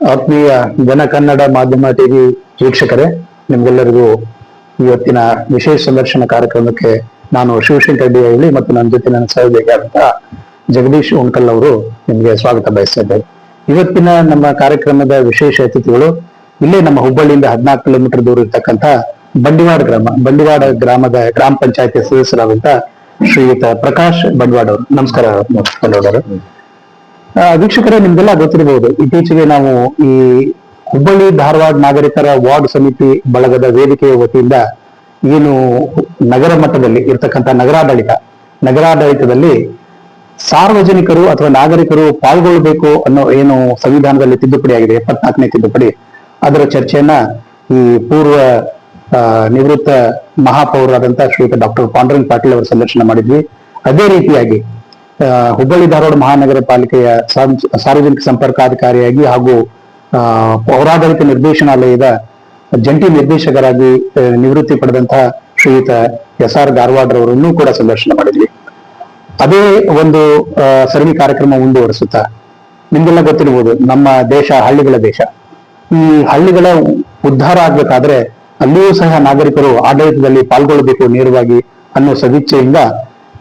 ಆತ್ಮೀಯ ಜನ ಕನ್ನಡ ಮಾಧ್ಯಮ ಟಿವಿ ವೀಕ್ಷಕರೇ, ನಿಮ್ಗೆಲ್ಲರಿಗೂ ಇವತ್ತಿನ ವಿಶೇಷ ಸಂದರ್ಶನ ಕಾರ್ಯಕ್ರಮಕ್ಕೆ ನಾನು ಶಿವಶಂಕರ್ ರೆಡ್ಡಿ ಹೇಳಿ ಮತ್ತು ನನ್ನ ಜೊತೆ ನನ್ನ ಸಹೋದ್ಯೋಗಿಯಾದಂತಹ ಜಗದೀಶ್ ಉಣ್ಕಲ್ ಅವರು ನಿಮ್ಗೆ ಸ್ವಾಗತ ಬಯಸ್ತಾ ಇವತ್ತಿನ ನಮ್ಮ ಕಾರ್ಯಕ್ರಮದ ವಿಶೇಷ ಅತಿಥಿಗಳು ಇಲ್ಲೇ ನಮ್ಮ ಹುಬ್ಬಳ್ಳಿಯಿಂದ ಹದಿನಾಲ್ಕು ಕಿಲೋಮೀಟರ್ ದೂರ ಇರ್ತಕ್ಕಂತ ಬಂಡಿವಾಡ ಗ್ರಾಮ, ಬಂಡಿವಾಡ ಗ್ರಾಮದ ಗ್ರಾಮ ಪಂಚಾಯತಿ ಸದಸ್ಯರಾದಂತ ಶ್ರೀಯುತ ಪ್ರಕಾಶ್ ಬಂಡವಾಡ ಅವರು. ನಮಸ್ಕಾರ ವೀಕ್ಷಕರೇ, ನಿಮ್ಗೆಲ್ಲ ಗೊತ್ತಿರಬಹುದು ಇತ್ತೀಚೆಗೆ ನಾವು ಈ ಹುಬ್ಬಳ್ಳಿ ಧಾರವಾಡ ನಾಗರಿಕರ ವಾರ್ಡ್ ಸಮಿತಿ ಬಳಗದ ವೇದಿಕೆಯ ವತಿಯಿಂದ ಏನು ನಗರ ಮಟ್ಟದಲ್ಲಿ ಇರ್ತಕ್ಕಂಥ ನಗರಾಡಳಿತ, ನಗರಾಡಳಿತದಲ್ಲಿ ಸಾರ್ವಜನಿಕರು ಅಥವಾ ನಾಗರಿಕರು ಪಾಲ್ಗೊಳ್ಳಬೇಕು ಅನ್ನೋ ಏನು ಸಂವಿಧಾನದಲ್ಲಿ ತಿದ್ದುಪಡಿ ಆಗಿದೆ, ಎಪ್ಪತ್ನಾಲ್ಕನೇ ತಿದ್ದುಪಡಿ, ಅದರ ಚರ್ಚೆಯನ್ನ ಈ ಪೂರ್ವ ನಿವೃತ್ತ ಮಹಾಪೌರರಾದಂತಹ ಶ್ರೀಯುತ ಡಾಕ್ಟರ್ ಪಾಂಡುರಂಗ್ ಪಾಟೀಲ್ ಅವರು ಸಂದರ್ಶನ ಮಾಡಿದ್ವಿ. ಅದೇ ರೀತಿಯಾಗಿ ಹುಬ್ಬಳ್ಳಿ ಧಾರವಾಡ ಮಹಾನಗರ ಪಾಲಿಕೆಯ ಸಾರ್ವ- ಸಾರ್ವಜನಿಕ ಸಂಪರ್ಕಾಧಿಕಾರಿಯಾಗಿ ಹಾಗೂ ಪೌರಾಡಳಿತ ನಿರ್ದೇಶನಾಲಯದ ಜಂಟಿ ನಿರ್ದೇಶಕರಾಗಿ ನಿವೃತ್ತಿ ಪಡೆದಂತಹ ಶ್ರೀಯುತ ಎಸ್ ಆರ್ ಗಾರವಾಡ್ರವರನ್ನು ಕೂಡ ಸಂದರ್ಶನ ಮಾಡಿದ್ವಿ. ಅದೇ ಒಂದು ಸರಣಿ ಕಾರ್ಯಕ್ರಮ ಮುಂದುವರಿಸುತ್ತಾ, ನಿಮ್ಗೆಲ್ಲ ಗೊತ್ತಿರಬಹುದು ನಮ್ಮ ದೇಶ ಹಳ್ಳಿಗಳ ದೇಶ. ಈ ಹಳ್ಳಿಗಳ ಉದ್ಧಾರ ಆಗ್ಬೇಕಾದ್ರೆ ಅಲ್ಲಿಯೂ ಸಹ ನಾಗರಿಕರು ಆಡಳಿತದಲ್ಲಿ ಪಾಲ್ಗೊಳ್ಳಬೇಕು ನೇರವಾಗಿ ಅನ್ನೋ ಸದಿಚ್ಛೆಯಿಂದ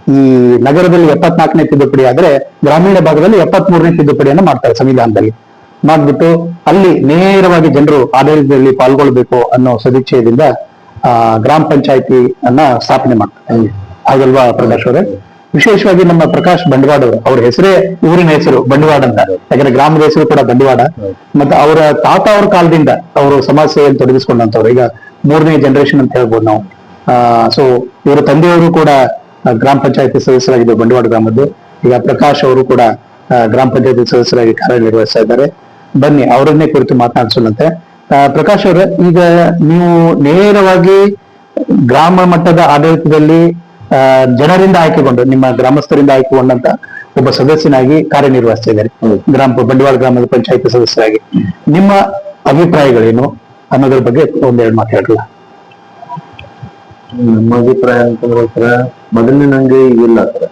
ಈ ನಗರದಲ್ಲಿ ಎಪ್ಪತ್ನಾಲ್ಕನೇ ತಿದ್ದುಪಡಿ ಆದ್ರೆ ಗ್ರಾಮೀಣ ಭಾಗದಲ್ಲಿ ಎಪ್ಪತ್ತ್ ಮೂರನೇ ತಿದ್ದುಪಡಿಯನ್ನು ಮಾಡ್ತಾರೆ ಸಂವಿಧಾನದಲ್ಲಿ. ಮಾಡ್ಬಿಟ್ಟು ಅಲ್ಲಿ ನೇರವಾಗಿ ಜನರು ಆಡಳಿತದಲ್ಲಿ ಪಾಲ್ಗೊಳ್ಬೇಕು ಅನ್ನೋ ಸದಿಚ್ಛೆಯಿಂದ, ಆ, ಗ್ರಾಮ ಪಂಚಾಯತಿ ಅನ್ನ ಸ್ಥಾಪನೆ ಮಾಡ್ತಾರೆ. ಹಾಗಲ್ವಾ ಪ್ರಕಾಶ್ ಅವರೇ? ವಿಶೇಷವಾಗಿ ನಮ್ಮ ಪ್ರಕಾಶ್ ಬಂಡವಾಡ ಅವರು, ಅವ್ರ ಹೆಸರೇ ಊರಿನ ಹೆಸರು ಬಂಡವಾಡ ಅಂತ. ಯಾಕಂದ್ರೆ ಗ್ರಾಮದ ಹೆಸರು ಕೂಡ ಬಂಡವಾಡ ಮತ್ತೆ ಅವರ ತಾತ ಅವ್ರ ಕಾಲದಿಂದ ಅವರು ಸಮಾಜ ಸೇವೆಯಲ್ಲಿ ತೊಡಗಿಸ್ಕೊಂಡಂತವ್ರು. ಈಗ ಮೂರನೇ ಜನರೇಷನ್ ಅಂತ ಹೇಳ್ಬೋದು ನಾವು. ಸೊ ಇವರ ತಂದೆಯವರು ಕೂಡ ಗ್ರಾಮ ಪಂಚಾಯತಿ ಸದಸ್ಯರಾಗಿದ್ದು ಬಂಡವಾಳ ಗ್ರಾಮದ್ದು ಈಗ ಪ್ರಕಾಶ್ ಅವರು ಕೂಡ ಗ್ರಾಮ ಪಂಚಾಯತಿ ಸದಸ್ಯರಾಗಿ ಕಾರ್ಯನಿರ್ವಹಿಸ್ತಾ ಇದ್ದಾರೆ. ಬನ್ನಿ ಅವರನ್ನೇ ಕುರಿತು ಮಾತನಾಡಿಸೋಣಂತೆ. ಪ್ರಕಾಶ್ ಅವರೇ ಈಗ ನೀವು ನೇರವಾಗಿ ಗ್ರಾಮ ಮಟ್ಟದ ಆಡಳಿತದಲ್ಲಿ ಜನರಿಂದ ಆಯ್ಕೆಗೊಂಡು ನಿಮ್ಮ ಗ್ರಾಮಸ್ಥರಿಂದ ಆಯ್ಕೆಗೊಂಡಂತ ಒಬ್ಬ ಸದಸ್ಯನಾಗಿ ಕಾರ್ಯನಿರ್ವಹಿಸ್ತಾ ಇದ್ದಾರೆ. ಗ್ರಾಮ ಬಂಡವಾಳ ಗ್ರಾಮದ ಪಂಚಾಯತ್ ಸದಸ್ಯರಾಗಿ. ನಿಮ್ಮ ಅಭಿಪ್ರಾಯಗಳೇನು? ಅನ್ನೋದ್ರ ಬಗ್ಗೆ ಒಂದೆರಡು ಮಾತಾಡಲ್ಲ ನಮ್ಮ ಅಭಿಪ್ರಾಯ ಅಂತಂದ್ರೆ ಮೊದಲನೇ ನಂಗೆ ಇಲ್ಲ ಸರ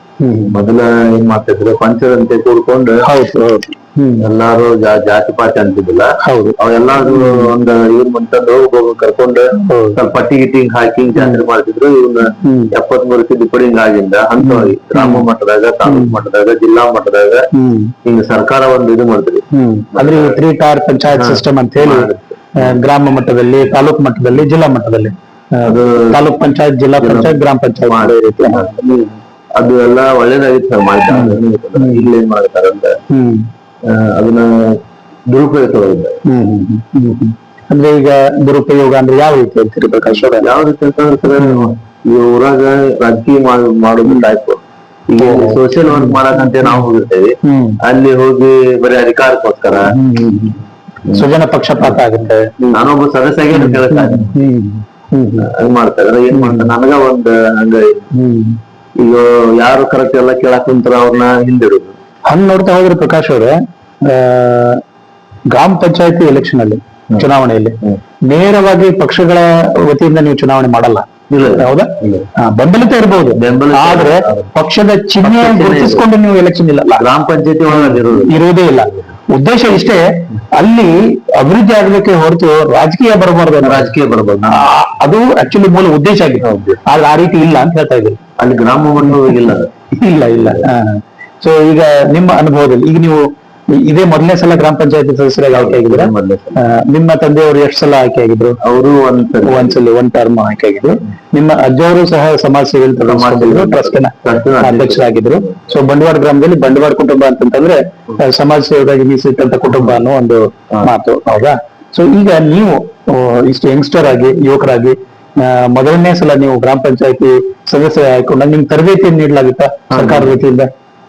ಮೊದಲ ಏನ್ ಮಾಡ್ತಿದ್ರು ಪಂಚದಂತೆ ಕೂಡ್ಕೊಂಡು ಹೌದು. ಹೌದು ಎಲ್ಲಾರು ಜಾತಿ ಪಾತಿ ಅಂತಿದ್ದಿಲ್ಲ. ಹೌದು. ಅವೆಲ್ಲಾರು ಒಂದ್ ಇವ್ರ ಮುಂತಂದು ಹೋಗಿ ಕರ್ಕೊಂಡು ಸ್ವಲ್ಪ ಪಟ್ಟಿ ಗಿಟ್ಟಿ ಹಿಂಗ್ ಹಾಕಿ ಹಿಂಗ್ ಜಾತ್ರೆ ಮಾಡ್ತಿದ್ರು. ಇವ್ನ ಎಪ್ಪತ್ ಮೂರು ತಿದ್ದುಪಡಿ ಹಿಂಗಾಗಿಂದ ಹಂತವಾಗಿ ಗ್ರಾಮ ಮಟ್ಟದಾಗ ತಾಲೂಕ್ ಮಟ್ಟದಾಗ ಜಿಲ್ಲಾ ಮಟ್ಟದಾಗ ಹ್ಮ್. ಹಿಂಗ ಸರ್ಕಾರ ಒಂದ್ ಇದು ಮಾಡಿದ್ರಿ ಅಂದ್ರೆ ತ್ರೀ ಟಾರ್ ಪಂಚಾಯತ್ ಸಿಸ್ಟಮ್ ಅಂತ ಹೇಳಿ ಗ್ರಾಮ ಮಟ್ಟದಲ್ಲಿ ತಾಲೂಕ್ ಮಟ್ಟದಲ್ಲಿ ಜಿಲ್ಲಾ ಮಟ್ಟದಲ್ಲಿ. ಅದು ತಾಲೂಕ್ ಪಂಚಾಯತ್ ಜಿಲ್ಲಾ ಪಂಚಾಯತ್ ಗ್ರಾಮ ಪಂಚಾಯತ್ ಮಾಡೋ ರೀತಿ ಅದು ಎಲ್ಲ ಒಳ್ಳೇದಾಗಿತ್ತು ಮಾಡ್ತಾರೆ ಇಲ್ಲೇನ್ ಮಾಡ್ತಾರಂತ ಅದನ್ನ ದುರುಪಯೋಗ ತಗೊಂಡಿದ್ದಾರೆ. ಅಂದ್ರೆ ಈಗ ದುರುಪಯೋಗ ಅಂದ್ರೆ ಯಾವ ರೀತಿ ಅಂತೀರಿ ಪ್ರಕಾಶ್ ಯಾವ ರೀತಿ ಅಂತಂದ್ರೆ ಈ ಊರಾಗ ರಾಜಕೀಯ ಮಾಡ್- ಮಾಡೋದು ಟೈಪ್ ಈಗ ಸೋಷಿಯಲ್ ವರ್ಕ್ ಮಾಡಕಂತ ನಾವು ಹೋಗಿರ್ತೇವೆ. ಅಲ್ಲಿ ಹೋಗಿ ಬರೀ ಅಧಿಕಾರಕ್ಕೋಸ್ಕರ. ಸುಜನ ಪಕ್ಷಪಾತ ಆಗುತ್ತೆ. ನಾನೊಬ್ಬ ಸದಸ್ಯ ಕೆಲಸ ಹಂಗ್ ಮಾಡ್ತಾರೆ. ಏನ್ ಮಾಡ್ತಾರೆ? ನನಗ ಒಂದ್ ಹಂಗ ಈಗ ಯಾರು ಕರೆಕ್ಟ್ ಎಲ್ಲ ಕೇಳಾಕ್ ಕುಂತಾರ ಅವ್ರನ್ನ ಹಿಂದಿಡುದು ಹಂಗ್ ನೋಡ್ತಾ ಹೋದ್ರೆ ಪ್ರಕಾಶ್ ಅವ್ರೆ ಗ್ರಾಮ ಪಂಚಾಯತಿ ಎಲೆಕ್ಷನ್ ಅಲ್ಲಿ ಚುನಾವಣೆಯಲ್ಲಿ. ನೇರವಾಗಿ ಪಕ್ಷಗಳ ವತಿಯಿಂದ ನೀವು ಚುನಾವಣೆ ಮಾಡಲ್ಲ. ಹೌದಾ. ಬೆಂಬಲಿತ ಇರಬಹುದು ಆದ್ರೆ ಪಕ್ಷದ ಚಿಹ್ನೆ ಗುರುತಿಸಿಕೊಂಡು ನೀವು ಎಲೆಕ್ಷನ್ ಇಲ್ಲ ಗ್ರಾಮ ಪಂಚಾಯತಿ ಒಳಗೆ ಇರೋದೇ ಇರುವುದೇ ಇಲ್ಲ. ಉದ್ದೇಶ ಇಷ್ಟೇ ಅಲ್ಲಿ ಅಭಿವೃದ್ಧಿ ಆಗ್ಲಿಕ್ಕೆ ಹೊರತು ರಾಜಕೀಯ ಬರಬಾರ್ದು ರಾಜಕೀಯ ಬರಬಾರ್ದು. ಅದು ಆಕ್ಚುಲಿ ಮೂಲ ಉದ್ದೇಶ ಆಗಿದೆ ಆದ್ರೆ ಆ ರೀತಿ ಇಲ್ಲ ಅಂತ ಹೇಳ್ತಾ ಇದ್ದೀರಿ ಅಲ್ಲಿ ಗ್ರಾಮವನ್ನು ಇಲ್ಲ. ಇಲ್ಲ ಇಲ್ಲ. ಸೊ ಈಗ ನಿಮ್ಮ ಅನುಭವದಲ್ಲಿ ಈಗ ನೀವು ಇದೇ ಮೊದಲನೇ ಸಲ ಗ್ರಾಮ ಪಂಚಾಯತಿ ಸದಸ್ಯರಾಗಿ ಆಯ್ಕೆ ಆಗಿದ್ರ. ನಿಮ್ಮ ತಂದೆಯವರು ಎಷ್ಟು ಸಲ ಆಯ್ಕೆ ಆಗಿದ್ರು? ಅವರು ಒಂದ್ ಒಂದ್ಸಲಿ ಒನ್ ಟರ್ಮ್ ಆಯ್ಕೆ ಆಗಿದ್ರು. ನಿಮ್ಮ ಅಜ್ಜವರು ಸಹ ಸಮಾಜ ಸೇವೆಯಲ್ಲಿ ತೊಡಗಿಸಿಕೊಂಡಿದ್ರು ಟ್ರಸ್ಟ್ನ ಅಧ್ಯಕ್ಷರಾಗಿದ್ರು. ಸೊ ಬಂಡವಾಳ ಗ್ರಾಮದಲ್ಲಿ ಬಂಡವಾಳ ಕುಟುಂಬ ಅಂತಂದ್ರೆ ಸಮಾಜ ಸೇವೆಗಾಗಿ ಮೀಸಲಿಟ್ಟಂತ ಕುಟುಂಬ ಅನ್ನೋ ಒಂದು ಮಾತು ಹೌದಾ ಸೊ ಈಗ ನೀವು ಇಷ್ಟು ಯಂಗ್ಸ್ಟರ್ ಆಗಿ ಯುವಕರಾಗಿ ಮೊದಲನೇ ಸಲ ನೀವು ಗ್ರಾಮ ಪಂಚಾಯತಿ ಸದಸ್ಯ ಆಯ್ಕೊಂಡ ನಿಮ್ ತರಬೇತಿ ನೀಡಲಾಗುತ್ತಾ ಸರ್ಕಾರದ ವತಿಯಿಂದ?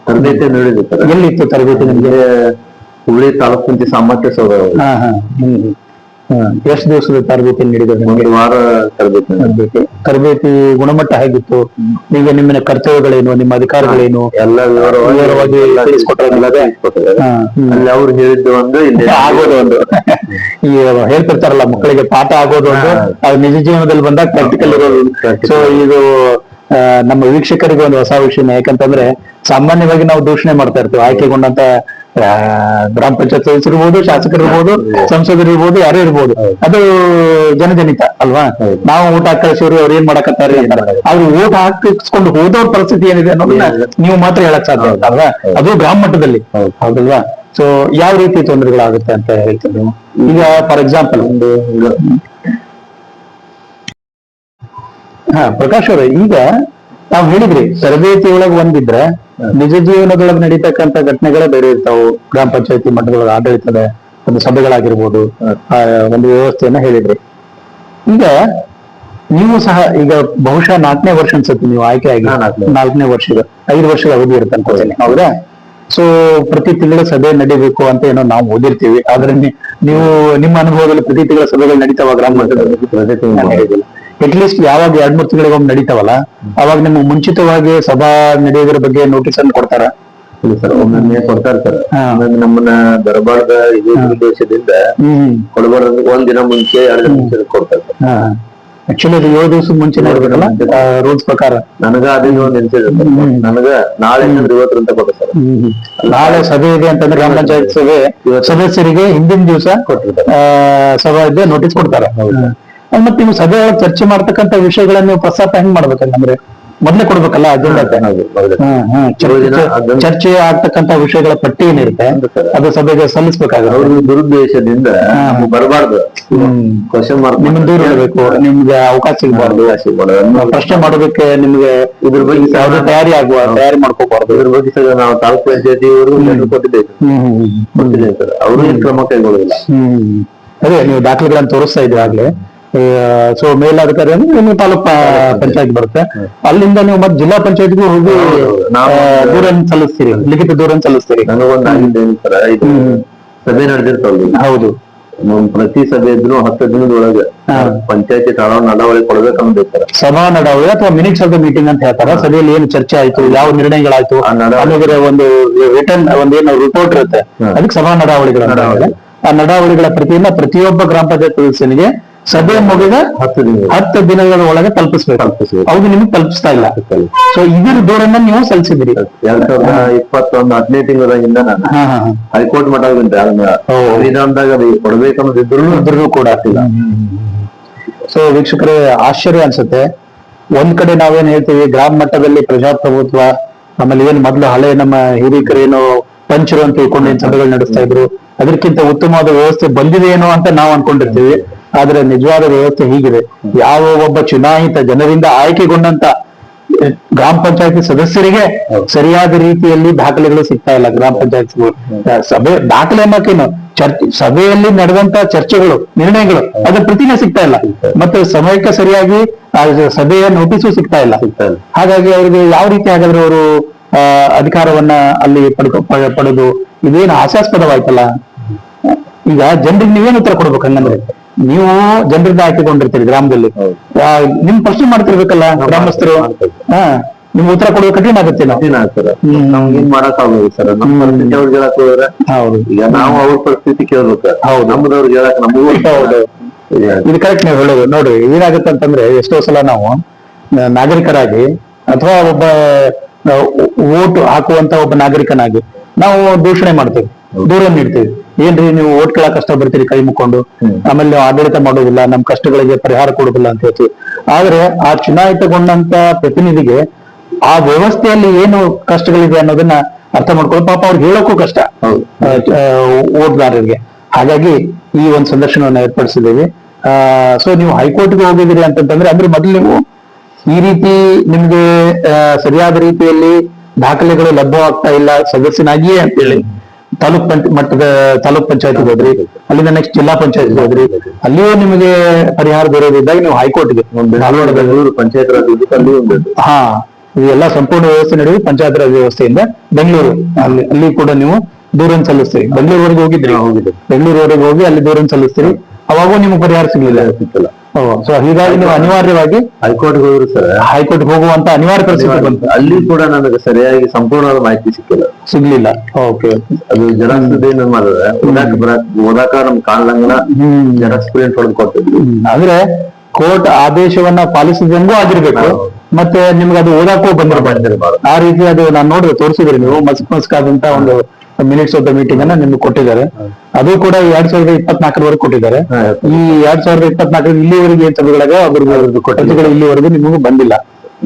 ತರಬೇತಿ ನೀಡಿದ್ರು ಸರ್? ಎಲ್ಲಿತ್ತು ತರಬೇತಿ ನಿಮಗೆ? ಹುಬ್ಳಿ ತಾಲೂಕು ಸಾಮರ್ಥ್ಯ ಸೌಧ ಹಾ ಹಾ. ಹ್ಮ್ ಎಷ್ಟು ದಿವಸದ ತರಬೇತಿ ನೀಡಿದ್ರು ನಿಮಗೆ? ಒಂದು ವಾರ ತರಬೇತಿ. ತರಬೇತಿ. ತರಬೇತಿ ಗುಣಮಟ್ಟ ಹೇಗಿತ್ತು? ಈಗ ನಿಮ್ಮ ಕರ್ತವ್ಯಗಳೇನು ನಿಮ್ಮ ಅಧಿಕಾರಗಳೇನು? ಎಲ್ಲ ವಿವರವಾಗಿ. ಹಾ, ಹ್ಮ್. ಅಲ್ಲಿ ಅವ್ರು ಹೇಳಿದ್ದು ಒಂದು ಇಲ್ಲಿ ಆಗೋದು ಒಂದು. ಈ ಹೇಳ್ತಿರ್ತಾರಲ್ಲ ಮಕ್ಕಳಿಗೆ ಪಾಠ ಆಗೋದು ಒಂದು. ಅದು ನಿಜ ಜೀವನದಲ್ಲಿ ಬಂದಾಗ ಪ್ರಾಕ್ಟಿಕಲ್ ಇರೋದು. ಸೊ ಇದು ನಮ್ಮ ವೀಕ್ಷಕರಿಗೆ ಒಂದು ಹೊಸ ವಿಷಯ ಯಾಕಂತಂದ್ರೆ ಸಾಮಾನ್ಯವಾಗಿ ನಾವು ದೂಷಣೆ ಮಾಡ್ತಾ ಇರ್ತೀವಿ. ಆಯ್ಕೆಗೊಂಡಂತ ಗ್ರಾಮ ಪಂಚಾಯತ್ ಸದಸ್ಯರು ಇರ್ಬೋದು, ಶಾಸಕರು ಇರ್ಬೋದು, ಸಂಸದರು ಇರ್ಬೋದು, ಯಾರೇ ಇರ್ಬೋದು. ಅದು ಜನಜನಿತ, ಅಲ್ವಾ? ನಾವು ಊಟ ಹಾಕಿ ಕಳಿಸಿವ್ರು ಅವ್ರು ಏನ್ ಮಾಡಕತ್ತಾರೆ. ಅವ್ರು ಊಟ ಹಾಕಿಸ್ಕೊಂಡು ಹೋದವ್ರ ಪರಿಸ್ಥಿತಿ ಏನಿದೆ ಅನ್ನೋದನ್ನ ನೀವು ಮಾತ್ರ ಹೇಳಕ್ ಸಾಧ್ಯ ಅಲ್ವಾ? ಅದು ಗ್ರಾಮ ಮಟ್ಟದಲ್ಲಿ ಹೌದಲ್ವಾ ಸೊ ಯಾವ ರೀತಿ ತೊಂದರೆಗಳಾಗುತ್ತೆ ಅಂತ ಹೇಳ್ತೀವಿ ಈಗ ಫಾರ್ ಎಕ್ಸಾಂಪಲ್ ಒಂದು ಹಾ ಪ್ರಕಾಶ್ ಅವರೇ ಈಗ ತಾವ್ ಹೇಳಿದ್ರಿ ತರಬೇತಿ ಒಳಗ್ ಒಂದಿದ್ರೆ ನಿಜ ಜೀವನದೊಳಗ್ ನಡೀತಕ್ಕಂತ ಘಟನೆಗಳೇ ಬೇರೆ ಇರ್ತಾವು. ಗ್ರಾಮ ಪಂಚಾಯತಿ ಮಟ್ಟದೊಳಗೆ ಆಡಳಿತದ ಒಂದು ಸಭೆಗಳಾಗಿರ್ಬೋದು ಆ ಒಂದು ವ್ಯವಸ್ಥೆಯನ್ನ ಹೇಳಿದ್ರಿ. ಈಗ ನೀವು ಸಹ ಈಗ ಬಹುಶಃ ನಾಲ್ಕನೇ ವರ್ಷ ಅನ್ಸುತ್ತೆ ನೀವು ಆಯ್ಕೆ ಆಗಿ. ನಾಲ್ಕನೇ. ವರ್ಷ. ವರ್ಷದ ಐದು ವರ್ಷದ ಅವಧಿ ಇರುತ್ತೆ ಅನ್ಕೋತೀನಿ ಹೌದಾ? ಸೊ ಪ್ರತಿ ತಿಂಗಳ ಸಭೆ ನಡಿಬೇಕು ಅಂತ ಏನೋ ನಾವು ಓದಿರ್ತೀವಿ. ಆದ್ರೆ ನೀವು ನಿಮ್ಮ ಅನುಭವದಲ್ಲಿ ಪ್ರತಿ ತಿಂಗಳ ಸಭೆಗಳು ನಡೀತಾವ ಗ್ರಾಮ ಮಟ್ಟದಲ್ಲಿ? ಅಟ್ ಲೀಸ್ಟ್ ಯಾವಾಗ ಎರಡ್ ಮೂರ್ ತಿಂಗಳಿಗೆ ಒಮ್ಮೆ ನಡೀತಾವಲ್ಲ ಅವಾಗ ನಿಮ್ಗೆ ಮುಂಚಿತವಾಗಿ ಸಭಾ ನಡೆಯೋದ್ರ ಬಗ್ಗೆ ನೋಟಿಸ್ ಅನ್ನು ಕೊಡ್ತಾರ? ಇಲ್ಲ ಸರ್ ಒಮ್ಮೊಮ್ಮೆ ಕೊಡ್ತಾ ಹಾ. ಒಮ್ಮೊಮ್ಮೆ ನಮ್ಮನ್ನ ಬರಬಾರ್ದ ಇದೇ ಉದ್ದೇಶದಿಂದ ಕೊಡಬಾರ್ದು ಒಂದ್ ದಿನ ಮುಂಚೆ ಎರಡು ದಿನ ಮುಂಚೆ ಕೊಡ್ತಾರೆ ಸರ್ ಆಕ್ಚುಲಿ ಅದು ಏಳು ದಿವಸ ಮುಂಚೆ. ನೋಡ್ಬೇಕಲ್ಲ ರೂಲ್ಸ್ ಪ್ರಕಾರ. ನನಗ ಅದೇ ಒಂದ್ ನೆನ್ಸಿದೆ ನನಗ ನಾಳೆ ಇವತ್ತು ಅಂತ ಕೊಡ್ತಾರೆ ಸರ್. ನಾಳೆ ಸಭೆ ಇದೆ ಅಂತಂದ್ರೆ ಗ್ರಾಮ ಪಂಚಾಯತ್ ಸಭೆ ಸದಸ್ಯರಿಗೆ ಹಿಂದಿನ ದಿವಸ ಕೊಟ್ಟಿರ್ತಾರೆ. ಸಭಾ ಇದೆ ನೋಟಿಸ್ ಕೊಡ್ತಾರ. ಮತ್ತೆ ನೀವು ಸಭೆ ಒಳಗೆ ಚರ್ಚೆ ಮಾಡ್ತಕ್ಕಂತ ವಿಷಯಗಳನ್ನ ನೀವು ಪ್ರಸ್ತಾಪ ಹೆಂಗ್ ಮಾಡ್ಬೇಕಂದ್ರೆ ಮೊದ್ಲೇ ಕೊಡ್ಬೇಕಲ್ಲ ಅಜೆಂಡಾ. ಚರ್ಚೆ- ಆಗ್ತಕ್ಕಂಥ ಆಗ್ತಕ್ಕಂತ ವಿಷಯಗಳ ಪಟ್ಟಿ ಏನಿರುತ್ತೆ. ಅದು ಸಭೆಗೆ ಸಲ್ಲಿಸ್ಬೇಕಾಗುತ್ತೆ. ಅವ್ರ ದುರುದ್ದೇಶದಿಂದ ಬರಬಾರ್ದು. ಹ್ಮ್. ಕ್ವಶನ್ ನಿಮ್ಮನ್ನ ದೂರ ಇರಬೇಕು ನಿಮ್ಗೆ ಅವಕಾಶ ಸಿಗಬಾರ್ದು. ಪ್ರಶ್ನೆ ಮಾಡೋದಕ್ಕೆ ನಿಮ್ಗೆ ಇದ್ರ ಬಗ್ಗೆ ಯಾವುದೇ ತಯಾರಿ ಆಗುವ ತಯಾರಿ ಮಾಡ್ಕೋಬಾರ್ದು. ಇದ್ರ ಬಗ್ಗೆ ನಾವು ತಾಲೂಕು ಪಂಚಾಯತಿ ಅವರು ಕೊಟ್ಟಿದ್ದೇವೆ. ಅವರು ಕ್ರಮ ಕೈಗೊಳ್ಳಿಲ್ಲ ಹ್ಮ್ ಅದೇ ನೀವು ದಾಖಲೆಗಳನ್ನ ತೋರಿಸ್ತಾ ಇದ್ದೀವಿ ಆಗ್ಲೇ? ಸೊ ಮೇಲಾಧಿಕಾರಿ ಅಂದ್ರೆ ನಿಮ್ಮ ತಾಲೂಕ್ ಪಂಚಾಯತ್. ಬರುತ್ತೆ. ಅಲ್ಲಿಂದ ನೀವು ಮತ್ತೆ ಜಿಲ್ಲಾ ಪಂಚಾಯತ್ಗೂ ಹೋಗಿ ದೂರನ್ನು ಸಲ್ಲಿಸ್ತೀರಿ ಲಿಖಿತ ದೂರನ್ನು ಸಲ್ಲಿಸ್ತೀರಿ. ಸಭೆ ನಡೆದಿರ್ತಾವಲ್ಲಿ ಹೌದು. ನಮ್ ಪ್ರತಿ ಸಭೆ ಇದ್ರು ಹತ್ತು ದಿನದೊಳಗೆ. ಪಂಚಾಯತಿ ತಾಳ ನಡವಳಿ ಕೊಡ್ಬೇಕಂದ್ರೆ ಸರ್ ಸಭಾ ನಡಾವಳಿ ಅಥವಾ ಮಿನಿಟ್ಸ್ ಆಫ್ ದ ಮೀಟಿಂಗ್ ಅಂತ ಹೇಳ್ತಾರ? ಸಭೆಯಲ್ಲಿ ಏನು ಚರ್ಚೆ ಆಯ್ತು ಯಾವ ನಿರ್ಣಯಗಳಾಯ್ತು? ಅನ್ನೋದ್ರ ಒಂದು ರಿಟರ್ನ್ ಒಂದೇನು ರಿಪೋರ್ಟ್ ಇರುತ್ತೆ. ಅದಕ್ಕೆ ಸಭಾ ನಡಾವಳಿಗಳ ನಡಾವಳಿ. ಆ ನಡಾವಳಿಗಳ ಪ್ರತಿಯನ್ನ ಪ್ರತಿಯೊಬ್ಬ ಗ್ರಾಮ ಪಂಚಾಯತ್ ಸದಸ್ಯನಿಗೆ ಸಭೆ ಮುಗಿದ ಹತ್ತು ದಿನ ಹತ್ತು ದಿನಗಳ ಒಳಗೆ ತಲುಪಿಸ್ಬೇಕು. ತಲುಪಿಸ್ಬೇಕು. ಅವ್ರು ನಿಮ್ಗೆ ತಲುಪಿಸ್ತಾ ಇಲ್ಲ. ಸೊ ಇದ್ರ ದೂರನ್ನ ನೀವು ಸಲ್ಲಿಸಿದ್ರಿ ಎರಡ್ ಸಾವಿರದ ಇಪ್ಪತ್ತೊಂದು ಹದಿನೈದು ತಿಂಗಳಿಂದ ನಾನು ಹೈಕೋರ್ಟ್ ಓ. ಸಂವಿಧಾನದಾಗ ಅದು ಕೊಡ್ಬೇಕನ್ನೋದಿದ್ರು ಇದ್ರೂ ಕೂಡ ಆಗ್ತಿಲ್ಲ. ಸೊ ವೀಕ್ಷಕರೇ ಆಶ್ಚರ್ಯ ಅನ್ಸುತ್ತೆ. ಒಂದ್ ಕಡೆ ನಾವೇನ್ ಹೇಳ್ತೀವಿ ಗ್ರಾಮ ಮಟ್ಟದಲ್ಲಿ ಪ್ರಜಾಪ್ರಭುತ್ವ ಆಮೇಲೆ ಏನ್ ಮೊದ್ಲು ಹಳೆ ನಮ್ಮ ಹಿರಿಯಕರು ಏನು ಪಂಚರು ಅಂತ ತಿಳ್ಕೊಂಡು ಏನ್ ಸಭೆಗಳು ನಡೆಸ್ತಾ ಇದ್ರು ಅದಕ್ಕಿಂತ ಉತ್ತಮವಾದ ವ್ಯವಸ್ಥೆ ಬಂದಿದೆ ಏನೋ ಅಂತ ನಾವು ಅನ್ಕೊಂಡಿರ್ತೀವಿ. ಆದ್ರೆ ನಿಜವಾದ ವ್ಯವಸ್ಥೆ ಹೀಗಿದೆ. ಯಾವ ಒಬ್ಬ ಚುನಾಯಿತ ಜನರಿಂದ ಆಯ್ಕೆಗೊಂಡಂತ ಗ್ರಾಮ ಪಂಚಾಯತಿ ಸದಸ್ಯರಿಗೆ ಸರಿಯಾದ ರೀತಿಯಲ್ಲಿ ದಾಖಲೆಗಳು ಸಿಗ್ತಾ ಇಲ್ಲ ಗ್ರಾಮ ಪಂಚಾಯತ್ ಸಭೆ ದಾಖಲೆ ಅನ್ನೋಕೇನು ಚರ್ಚೆ ಸಭೆಯಲ್ಲಿ ನಡೆದಂತ ಚರ್ಚೆಗಳು ನಿರ್ಣಯಗಳು ಅದ್ರ ಪ್ರತಿನೇ ಸಿಗ್ತಾ ಇಲ್ಲ. ಮತ್ತೆ ಸಮಯಕ್ಕೆ ಸರಿಯಾಗಿ ಸಭೆಯ ನೋಟಿಸು ಸಿಗ್ತಾ ಇಲ್ಲ. ಹಾಗಾಗಿ ಅವರಿಗೆ ಯಾವ ರೀತಿ ಹಾಗಾದ್ರೆ ಅವರು ಆ, ಅಧಿಕಾರವನ್ನ ಅಲ್ಲಿ ಪಡ್ಕೊ ಪಡೆದು ಇದೇನು ಹಾಸ್ಯಾಸ್ಪದವಾಯ್ತಲ್ಲ? ಈಗ ಜನರಿಗೆ ನೀವೇನು ಉತ್ತರ ಕೊಡ್ಬೇಕು ಹಂಗಂದ್ರೆ? ನೀವು ಜನರಿಂದ ಹಾಕಿಕೊಂಡಿರ್ತೀರಿ ಗ್ರಾಮದಲ್ಲಿ. ನಿಮ್ ಪ್ರಶ್ನೆ ಮಾಡ್ತಿರ್ಬೇಕಲ್ಲ ಗ್ರಾಮಸ್ಥರು? ಹಾ ನಿಮ್ ಉತ್ತರ ಕೊಡೋದು ಕಠಿಣ ಆಗುತ್ತೆ ಕಠಿಣ ಸರ್ ನಮ್ಗೇನ್ ಮಾಡಕ್ ಆಗೋದು ಸರ್. ನಮ್ಮ ಪರಿಸ್ಥಿತಿ ಅವ್ರಿಗೆ ಹೇಳಕ್ ಹೋದ್ರೆ ಹೌದು. ಈಗ ನಾವು ಅವ್ರ ಪರಿಸ್ಥಿತಿ ಕೇಳ್ಬೇಕು. ಹೌದು. ನಮ್ದವ್ರಿಗೆ ಹೇಳಕ್ ನಮಗೂ ಹೌದು. ಇದು ಕರೆಕ್ಟ್ ನೀವು ಹೇಳೋದು. ನೋಡಿ ಏನಾಗುತ್ತೆ ಅಂತಂದ್ರೆ ಎಷ್ಟೋ ಸಲ ನಾವು ನಾಗರಿಕರಾಗಿ ಅಥವಾ ಒಬ್ಬ ಓಟ್ ಹಾಕುವಂತ ಒಬ್ಬ ನಾಗರಿಕನಾಗಿ ನಾವು ದೂಷಣೆ ಮಾಡ್ತೇವೆ. ದೂರ ನೀಡ್ತೇವೆ ಏನ್ರಿ ನೀವು ಓಟ್ ಕೇಳಕ್ ಕಷ್ಟ ಬರ್ತೀರಿ ಕೈ ಮುಕ್ಕೊಂಡು? ಆಮೇಲೆ ನೀವು ಆಡಳಿತ ಮಾಡೋದಿಲ್ಲ ನಮ್ ಕಷ್ಟಗಳಿಗೆ ಪರಿಹಾರ ಕೊಡೋದಿಲ್ಲ ಅಂತ ಹೇಳ್ತೀವಿ. ಆದ್ರೆ ಆ ಚುನಾಯಿತಗೊಂಡಂತ ಪ್ರತಿನಿಧಿಗೆ ಆ ವ್ಯವಸ್ಥೆಯಲ್ಲಿ ಏನು ಕಷ್ಟಗಳಿದೆ ಅನ್ನೋದನ್ನ ಅರ್ಥ ಮಾಡ್ಕೊಳ್ಳೋ ಪಾಪ ಅವ್ರಿಗೆ ಹೇಳೋಕ್ಕೂ ಕಷ್ಟ ಓಟ್ಗಾರರಿಗೆ ಹಾಗಾಗಿ ಈ ಒಂದು ಸಂದರ್ಶನವನ್ನು ಏರ್ಪಡಿಸಿದ್ದೀವಿ. ಸೊ ನೀವು ಹೈಕೋರ್ಟ್ಗೆ ಹೋಗಿದ್ದೀರಿ ಅಂತಂತಂದ್ರೆ ಅಂದ್ರೆ ಮೊದಲು ನೀವು ಈ ರೀತಿ ನಿಮ್ಗೆ ಸರಿಯಾದ ರೀತಿಯಲ್ಲಿ ದಾಖಲೆಗಳು ಲಭ್ಯವಾಗ್ತಾ ಇಲ್ಲ ಸದಸ್ಯನಾಗಿಯೇ ಅಂತೇಳಿ ತಾಲೂಕ್ ಪಂಚ ಮಟ್ಟದ ತಾಲೂಕ್ ಪಂಚಾಯತ್ ಹೋದ್ರಿ ಅಲ್ಲಿಂದ ನೆಕ್ಸ್ಟ್ ಜಿಲ್ಲಾ ಪಂಚಾಯತ್ ಹೋದ್ರಿ ಅಲ್ಲಿಯೂ ನಿಮಗೆ ಪರಿಹಾರ ದೊರೆಯದಿದ್ದಾಗ ನೀವು ಹೈಕೋರ್ಟ್ಗೆ ಪಂಚಾಯತ್ ರಾಜ್ ಹಾ ಇದೆಲ್ಲ ಸಂಪೂರ್ಣ ವ್ಯವಸ್ಥೆ ನಡೆಯುವ ಪಂಚಾಯತ್ ರಾಜ್ ವ್ಯವಸ್ಥೆಯಿಂದ ಬೆಂಗಳೂರು ಅಲ್ಲಿ ಅಲ್ಲಿ ಕೂಡ ನೀವು ದೂರನ್ ಸಲ್ಲಿಸ್ತೀರಿ. ಬೆಂಗಳೂರವರೆಗೆ ಹೋಗಿದ್ರಿ. ಬೆಂಗಳೂರುವರೆಗೆ ಹೋಗಿ ಅಲ್ಲಿ ದೂರನ್ ಸಲ್ಲಿಸ್ತೀರಿ. ಅವಾಗೂ ನಿಮ್ಗೆ ಪರಿಹಾರ ಸಿಗ್ಲಿಲ್ಲ? ಸಿಕ್ಕಿಲ್ಲ ಸೊ ಹೀಗಾಗಿ ನೀವು ಅನಿವಾರ್ಯವಾಗಿ ಹೈಕೋರ್ಟ್ಗೆ ಹೋದ್ರು ಸರ್. ಹೈಕೋರ್ಟ್ ಹೋಗುವಂತ ಅನಿವಾರ್ಯ ಪರಿಸ್ಥಿತಿ ಬಂತು. ಅಲ್ಲಿ ಕೂಡ ನನಗೆ ಸರಿಯಾಗಿ ಸಂಪೂರ್ಣವಾದ ಮಾಹಿತಿ ಸಿಕ್ಕಿಲ್ಲ. ಸಿಗ್ಲಿಲ್ಲ. ಓಕೆ. ಅದು ಜೆರಾಕ್ಸ್ ಏನ್ ಮಾಡಿದ್ರೆ ಓದಾಕ ಬರಾಕ್ ಓದಾಕ ನಮ್ ಕಾಣ್ಲಂಗನ ಜೆರಾಕ್ಸ್ ಪ್ರಿಂಟ್ ಹೊಡೆದು ಕೊಟ್ಟಿದ್ವಿ ಅಂದ್ರೆ ಕೋರ್ಟ್ ಆದೇಶವನ್ನ ಪಾಲಿಸಿದಂಗೂ ಆಗಿರ್ಬೇಕು. ಮತ್ತೆ ನಿಮ್ಗೆ ಅದು ಓದಾಕೂ ಬಂದಿರಬಾರ್ದು. ಆ ರೀತಿ ಅದು ನಾನು ನೋಡಿದ್ರೆ ತೋರಿಸಿದ್ರಿ ನೀವು ಮಸ್ಕ್ ಮಸ್ಕ್ ಆದಂತ ಒಂದು ಮಿನಿಟ್ಸ್ ಆಫ್ ದ ಮೀಟಿಂಗ್ ಅನ್ನ ನಿಮ್ಗೆ ಕೊಟ್ಟಿದ್ದಾರೆ. ಅದು ಕೂಡ ಎರಡ್ ಸಾವಿರದ ಇಪ್ಪತ್ನಾಲ್ಕರವರೆಗೆ ಕೊಟ್ಟಿದ್ದಾರೆ. ಈ ಎರಡ್ ಸಾವಿರದ ಇಪ್ಪತ್ನಾಲ್ಕರ ಇಲ್ಲಿವರೆಗೆ ಏನ್ ಸಭೆಗಳಾಗ ಅವ್ರಿಗೆ ಕೊಟ್ಟಿದ್ದಾರೆ ಇಲ್ಲಿವರೆಗೂ ನಿಮಗೂ ಬಂದಿಲ್ಲ.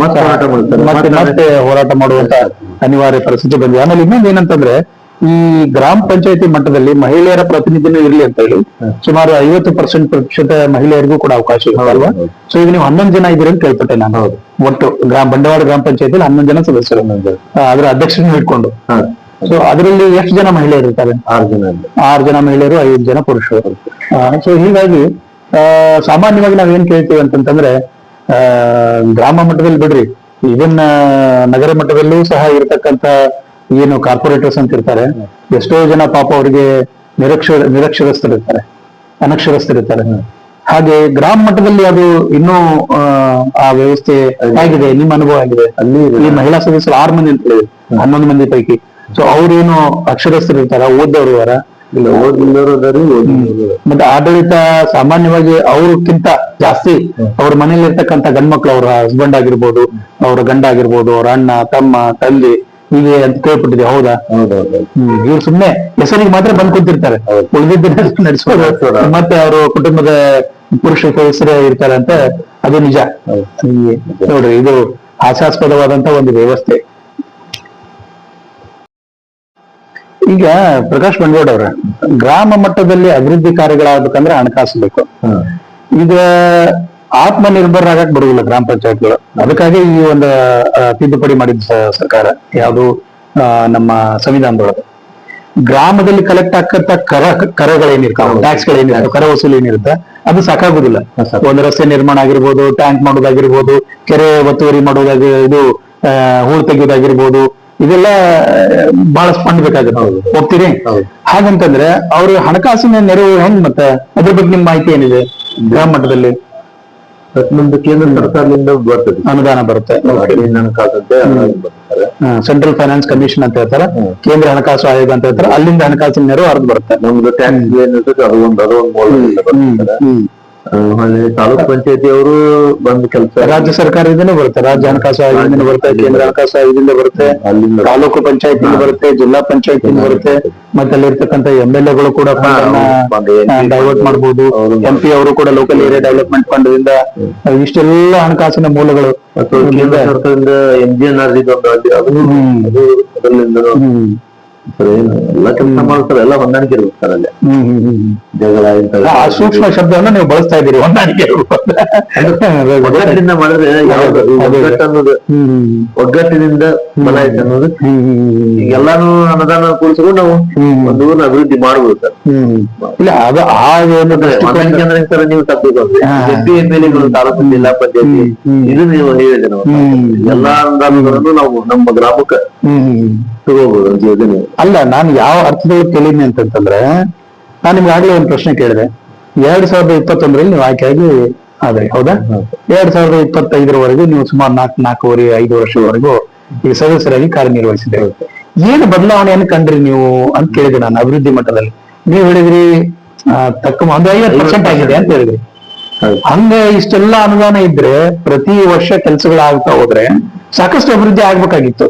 ಮತ್ತೆ ಮತ್ತೆ ಹೋರಾಟ ಮಾಡುವಂತ ಅನಿವಾರ್ಯ ಪರಿಸ್ಥಿತಿ ಬಂದಿದೆ. ಆಮೇಲೆ ಇನ್ನೊಂದು ಏನಂತಂದ್ರೆ ಈ ಗ್ರಾಮ ಪಂಚಾಯತಿ ಮಟ್ಟದಲ್ಲಿ ಮಹಿಳೆಯರ ಪ್ರತಿನಿಧಿನೂ ಇರಲಿ ಅಂತ ಹೇಳಿ ಸುಮಾರು ಐವತ್ತು ಪರ್ಸೆಂಟ್ ಪ್ರತಿಶತ ಮಹಿಳೆಯರಿಗೂ ಕೂಡ ಅವಕಾಶ ಅಲ್ವಾ? ಹೌದು. ಸೊ ಈಗ ನೀವು ಹನ್ನೊಂದು ಜನ ಇದ್ದೀರಿ ಅಂತ ಕೇಳ್ಪಟ್ಟೆ ನಾನು. ಒಟ್ಟು ಗ್ರಾಮ ಬಂಡವಾಳ ಗ್ರಾಮ ಪಂಚಾಯತಿಯಲ್ಲಿ ಹನ್ನೊಂದು ಜನ ಸದಸ್ಯರು. ಅದರ ಅಧ್ಯಕ್ಷರನ್ನು ಇಟ್ಕೊಂಡು. ಸೊ ಅದರಲ್ಲಿ ಎಷ್ಟು ಜನ ಮಹಿಳೆಯರು ಇರ್ತಾರೆ ಆರು ಜನ ಆರು ಜನ ಮಹಿಳೆಯರು ಐದು ಜನ ಪುರುಷರು. ಸೊ ಹೀಗಾಗಿ ಆ, ಸಾಮಾನ್ಯವಾಗಿ ನಾವ್ ಏನ್ ಕೇಳ್ತೀವಿ ಅಂತಂತಂದ್ರೆ ಆ, ಗ್ರಾಮ ಮಟ್ಟದಲ್ಲಿ ಬಿಡ್ರಿ ಇವನ್ ನಗರ ಮಟ್ಟದಲ್ಲೂ ಸಹ ಇರತಕ್ಕಂತ ಏನು ಕಾರ್ಪೊರೇಟರ್ಸ್ ಅಂತ ಇರ್ತಾರೆ ಎಷ್ಟೋ ಜನ ಪಾಪ ಅವರಿಗೆ ನಿರಕ್ಷರ ನಿರಕ್ಷರಸ್ಥರಿರ್ತಾರೆ ಅನಕ್ಷರಸ್ಥರಿರ್ತಾರೆ. ಹಾಗೆ ಗ್ರಾಮ ಮಟ್ಟದಲ್ಲಿ ಅದು ಇನ್ನೂ ಆ, ಆ ವ್ಯವಸ್ಥೆ ಆಗಿದೆ ನಿಮ್ಮ ಅನುಭವ ಆಗಿದೆ. ಅಲ್ಲಿ ಈ ಮಹಿಳಾ ಸದಸ್ಯರು ಆರು ಮಂದಿ ಅಂತ ಹೇಳಿದ್ರು ಹನ್ನೊಂದು ಮಂದಿ ಪೈಕಿ. ಸೊ ಅವ್ರೇನು ಅಕ್ಷರಸ್ಥರು ಇರ್ತಾರ? ಓದೋರು ಇದಾರ ಇಲ್ಲ ಓದಿಲ್ಲವರು ಅದಾರಿ ಓದಿಲ್ಲವರು ಮತ್ತೆ ಆಡಳಿತ ಸಾಮಾನ್ಯವಾಗಿ ಅವ್ರಕ್ಕಿಂತ ಜಾಸ್ತಿ ಅವ್ರ ಮನೇಲಿ ಇರ್ತಕ್ಕಂಥ ಗಂಡ್ಮಕ್ಳು ಅವ್ರ ಹಸ್ಬೆಂಡ್ ಆಗಿರ್ಬೋದು ಅವ್ರ ಗಂಡ ಆಗಿರ್ಬೋದು ಅವ್ರ ಅಣ್ಣ ತಮ್ಮ ತಂದೆ ಹೀಗೆ ಅಂತ ಕೇಳ್ಬಿಟ್ಟಿದೆ ಹೌದಾ? ಹೌದೌದು ಹ್ಮ್ ಇವ್ರು ಸುಮ್ನೆ ಹೆಸರಿಗೆ ಮಾತ್ರ ಬಂದ್ ಕೂತಿರ್ತಾರೆ. ಉಳಿದಿದ್ದನ್ನ ನಡೆಸ್ಬೋದು. ಮತ್ತೆ ಅವರು ಕುಟುಂಬದ ಪುರುಷ ಹೆಸರೇ ಇರ್ತಾರೆ ಅಂತ ಅದು ನಿಜ. ನೋಡ್ರಿ ಇದು ಹಾಸ್ಯಾಸ್ಪದವಾದಂತ ಒಂದು ವ್ಯವಸ್ಥೆ. ಈಗ ಪ್ರಕಾಶ್ ಬಂಡವಾಡ್ ಅವ್ರ ಗ್ರಾಮ ಮಟ್ಟದಲ್ಲಿ ಅಭಿವೃದ್ಧಿ ಕಾರ್ಯಗಳಾಗ್ಬೇಕಂದ್ರೆ ಹಣಕಾಸು ಬೇಕು. ಈಗ ಆತ್ಮ ನಿರ್ಭರ ಆಗಕ್ ಬರುವುದಿಲ್ಲ ಗ್ರಾಮ ಪಂಚಾಯತ್ಗಳು. ಅದಕ್ಕಾಗಿ ಈ ಒಂದು ತಿದ್ದುಪಡಿ ಮಾಡಿದ ಸರ್ಕಾರ ಯಾವುದು ನಮ್ಮ ಸಂವಿಧಾನದೊಳಗೆ ಗ್ರಾಮದಲ್ಲಿ ಕಲೆಕ್ಟ್ ಆಗ್ತಕ್ಕ ಕರ ಕರಗಳೇನಿರ್ತಾವ ಟ್ಯಾಕ್ಸ್ ಗಳೇನಿರ್ತಾವ ಕರ ವಸೂಲಿ ಏನಿರುತ್ತೆ ಅದು ಸಾಕಾಗುದಿಲ್ಲ. ಒಂದು ರಸ್ತೆ ನಿರ್ಮಾಣ ಆಗಿರ್ಬೋದು ಟ್ಯಾಂಕ್ ಮಾಡೋದಾಗಿರ್ಬೋದು ಕೆರೆ ಒತ್ತುವರಿ ಮಾಡೋದಾಗಿ ಇದು ಹೂಳು ತೆಗೆಯೋದಾಗಿರ್ಬೋದು ಇದೆಲ್ಲ ಬಹಳ ಸ್ಪಂದಬೇಕಾಗುತ್ತೆ. ಹೋಗ್ತೀರಿ. ಹಾಗಂತಂದ್ರೆ ಅವ್ರ ಹಣಕಾಸಿನ ನೆರವು ಹೆಂಗ್ ಮತ್ತೆ ಅದ್ರ ಬಗ್ಗೆ ನಿಮ್ ಮಾಹಿತಿ ಏನಿದೆ? ಗ್ರಾಮ ಮಟ್ಟದಲ್ಲಿ. ನಮ್ದು ಕೇಂದ್ರ ಸರ್ಕಾರದಿಂದ ಬರ್ತದೆ. ಅನುದಾನ ಬರುತ್ತೆ. ಸೆಂಟ್ರಲ್ ಫೈನಾನ್ಸ್ ಕಮಿಷನ್ ಅಂತ ಹೇಳ್ತಾರೆ. ಕೇಂದ್ರ ಹಣಕಾಸು ಆಯೋಗ ಅಂತ ಹೇಳ್ತಾರೆ. ಅಲ್ಲಿಂದ ಹಣಕಾಸಿನ ನೆರವು ಅರ್ಧ ಬರುತ್ತೆ. ನಮ್ದು ಟ್ಯಾಕ್ಸ್ ಏನಿರ್ತದೆ ಅದೊಂದು ಒಂದು ತಾಲೂಕ್ ಪಂಚಾಯತಿ ಅವರು ಬಂದ್ ಕೆಲಸ ರಾಜ್ಯ ಸರ್ಕಾರದಿಂದನೂ ಬರುತ್ತೆ ರಾಜ್ಯ ಹಣಕಾಸು ಆಯೋಗದಿಂದ ಬರುತ್ತೆ ಕೇಂದ್ರ ಹಣಕಾಸು ಆಯೋಗದಿಂದ ಬರುತ್ತೆ ತಾಲೂಕು ಪಂಚಾಯತಿಯಿಂದ ಬರುತ್ತೆ ಜಿಲ್ಲಾ ಪಂಚಾಯತಿಯಿಂದ ಬರುತ್ತೆ. ಮತ್ತೆ ಅಲ್ಲಿರ್ತಕ್ಕಂಥ ಎಂ ಎಲ್ ಎಗಳು ಕೂಡ ಡೈವರ್ಟ್ ಮಾಡಬಹುದು ಎಂ ಪಿ ಅವರು ಕೂಡ ಲೋಕಲ್ ಏರಿಯಾ ಡೆವಲಪ್ಮೆಂಟ್ ಫಂಡ್ ದಿಂದ ಇಷ್ಟೆಲ್ಲ ಹಣಕಾಸಿನ ಮೂಲಗಳು ಕೇಂದ್ರ ಸರ್ಕಾರದಿಂದ ಎಂ ಜಿ ಎನ್ ಆರ್ ಎಲ್ಲ ಕೆಲಸ ಮಾಡ್ತಾರೆ ಎಲ್ಲ ಹೊಂದಾಣಿಕೆ ಇರ್ಬೇಕು ಸರ್ ಅಲ್ಲೇ. ಜಗಳ ಆ ಸೂಕ್ಷ್ಮ ಶಬ್ದವನ್ನ ನೀವು ಬಳಸ್ತಾ ಇದ್ದೀರಿ ಹೊಂದಾಣಿಕೆ ಒಗ್ಗಟ್ಟಿನಿಂದ ಮಾಡಿದ್ರೆ ಒಗ್ಗಟ್ಟು ಅನ್ನೋದು ಒಗ್ಗಟ್ಟಿನಿಂದ ಬಲ ಐತೆ ಅನ್ನೋದು. ಎಲ್ಲಾನು ಅನುದಾನ ಕೂಡಿಸ್ಕೊಂಡು ನಾವು. ಒಂದು ಊರ್ನ ಅಭಿವೃದ್ಧಿ ಮಾಡ್ಬೋದು ಸರ್. ಹ್ಮ್ ಇಲ್ಲ ಅದು ಆ ಹೊಂದಾಣಿಕೆ ಅಂದ್ರೆ ಸರ್ ನೀವು ತಪ್ಪಿಕೊಂಡು ಎಂ ಪಿ ಎಂ ಎಲ್ ಎಗಳು ತಾಲೂಕು ಜಿಲ್ಲಾ ಪಂಚಾಯತಿ. ಇದು ನೀವು ಹೇಳಿದೆ ನಾವು. ಎಲ್ಲಾ ಅನುದಾನಗಳನ್ನು ನಾವು ನಮ್ಮ ಗ್ರಾಮಕ್ಕೆ ಹ್ಮ್ ಹ್ಮ್ ತಗೋಬಹುದು ಯೋಜನೆ. ಅಲ್ಲ ನಾನು ಯಾವ ಅರ್ಥದಲ್ಲಿ ಕೇಳಿದ್ನಿ ಅಂತಂತಂದ್ರೆ ನಾನು ನಿಮ್ಗೆ ಆಗ್ಲೇ ಒಂದು ಪ್ರಶ್ನೆ ಕೇಳಿದೆ. ಎರಡ್ ಸಾವಿರದ ಇಪ್ಪತ್ತೊಂದರಲ್ಲಿ ನೀವು ಆಯ್ಕೆಯಾಗಿ ಆದ್ರೆ ಹೌದಾ? ಎರಡ್ ಸಾವಿರದ ಇಪ್ಪತ್ತೈದರವರೆಗೂ ನೀವು ಸುಮಾರು ನಾಲ್ಕು ನಾಲ್ಕೂವರೆ ಐದು ವರ್ಷದವರೆಗೂ ಈ ಸದಸ್ಯರಾಗಿ ಕಾರ್ಯನಿರ್ವಹಿಸಿದೆ ಏನು ಬದಲಾವಣೆಯನ್ನು ಕಂಡ್ರಿ ನೀವು ಅಂತ ಕೇಳಿದೆ ನಾನು ಅಭಿವೃದ್ಧಿ ಮಟ್ಟದಲ್ಲಿ? ನೀವು ಹೇಳಿದ್ರಿ ತಕ್ಕ ಒಂದು ಐವತ್ತು ಪರ್ಸೆಂಟ್ ಆಗಿದೆ ಅಂತ ಹೇಳಿದ್ರಿ. ಹಂಗ ಇಷ್ಟೆಲ್ಲ ಅನುದಾನ ಇದ್ರೆ ಪ್ರತಿ ವರ್ಷ ಕೆಲಸಗಳಾಗ್ತಾ ಹೋದ್ರೆ ಸಾಕಷ್ಟು ಅಭಿವೃದ್ಧಿ ಆಗ್ಬೇಕಾಗಿತ್ತು.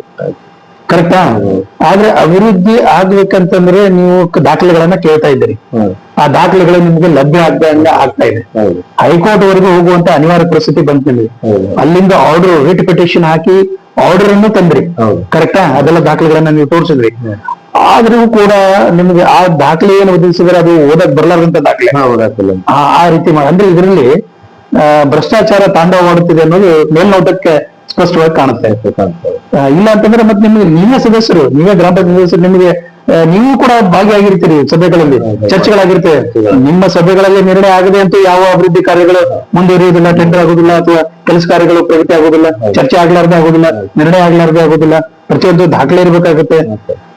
ಕರೆಕ್ಟಾ? ಆದ್ರೆ ಅಭಿವೃದ್ಧಿ ಆಗ್ಬೇಕಂತಂದ್ರೆ ನೀವು ದಾಖಲೆಗಳನ್ನ ಕೇಳ್ತಾ ಇದ್ದೀರಿ. ಆ ದಾಖಲೆಗಳು ನಿಮ್ಗೆ ಲಭ್ಯ ಆಗ್ದಂಗ ಆಗ್ತಾ ಇದೆ. ಹೈಕೋರ್ಟ್ ವರೆಗೂ ಹೋಗುವಂತ ಅನಿವಾರ್ಯ ಪರಿಸ್ಥಿತಿ ಬಂತು ನಿಮಗೆ. ಅಲ್ಲಿಂದ ಆರ್ಡರ್ ರಿಟ್ ಪಿಟಿಷನ್ ಹಾಕಿ ಆರ್ಡರ್ ಅನ್ನು ತಂದ್ರಿ. ಕರೆಕ್ಟಾ? ಅದೆಲ್ಲ ದಾಖಲೆಗಳನ್ನ ನೀವು ತೋರಿಸಿದ್ರಿ. ಆದ್ರೂ ಕೂಡ ನಿಮ್ಗೆ ಆ ದಾಖಲೆ ಏನು ಒದಗಿಸಿದ್ರೆ ಅದು ಓದಕ್ ಬರಲಾರದಂತ ದಾಖಲೆ. ಆ ರೀತಿ ಅಂದ್ರೆ ಇದರಲ್ಲಿ ಭ್ರಷ್ಟಾಚಾರ ತಾಂಡವ ಮಾಡುತ್ತಿದೆ ಅನ್ನೋದು ಮೇಲ್ನೋಟಕ್ಕೆ ಸ್ಪಷ್ಟವಾಗಿ ಕಾಣುತ್ತೆ. ಆ, ಇಲ್ಲ ಅಂತಂದ್ರೆ ಮತ್ತೆ ನಿಮಗೆ ನಿಮ್ಮ ಸದಸ್ಯರು ನೀವೇ ಗ್ರಾಮ ಪಂಚಾಯತ್ ಸದಸ್ಯರು ನಿಮಗೆ ನೀವು ಕೂಡ ಭಾಗಿಯಾಗಿರ್ತೀರಿ ಸಭೆಗಳಲ್ಲಿ ಚರ್ಚೆಗಳಾಗಿರ್ತವೆ ನಿಮ್ಮ ಸಭೆಗಳಲ್ಲಿ ನಿರ್ಣಯ ಆಗದೆ ಅಂತೂ ಯಾವ ಅಭಿವೃದ್ಧಿ ಕಾರ್ಯಗಳು ಮುಂದುವರಿಯುವುದಿಲ್ಲ ಟೆಂಡರ್ ಆಗುದಿಲ್ಲ ಅಥವಾ ಕೆಲಸ ಕಾರ್ಯಗಳು ಪ್ರಗತಿ ಆಗುದಿಲ್ಲ ಚರ್ಚೆ ಆಗ್ಲಾರ್ದೆ ಆಗುದಿಲ್ಲ ನಿರ್ಣಯ ಆಗ್ಲಾರ್ದೆ ಆಗುದಿಲ್ಲ ಪ್ರತಿಯೊಂದು ದಾಖಲೆ ಇರಬೇಕಾಗುತ್ತೆ.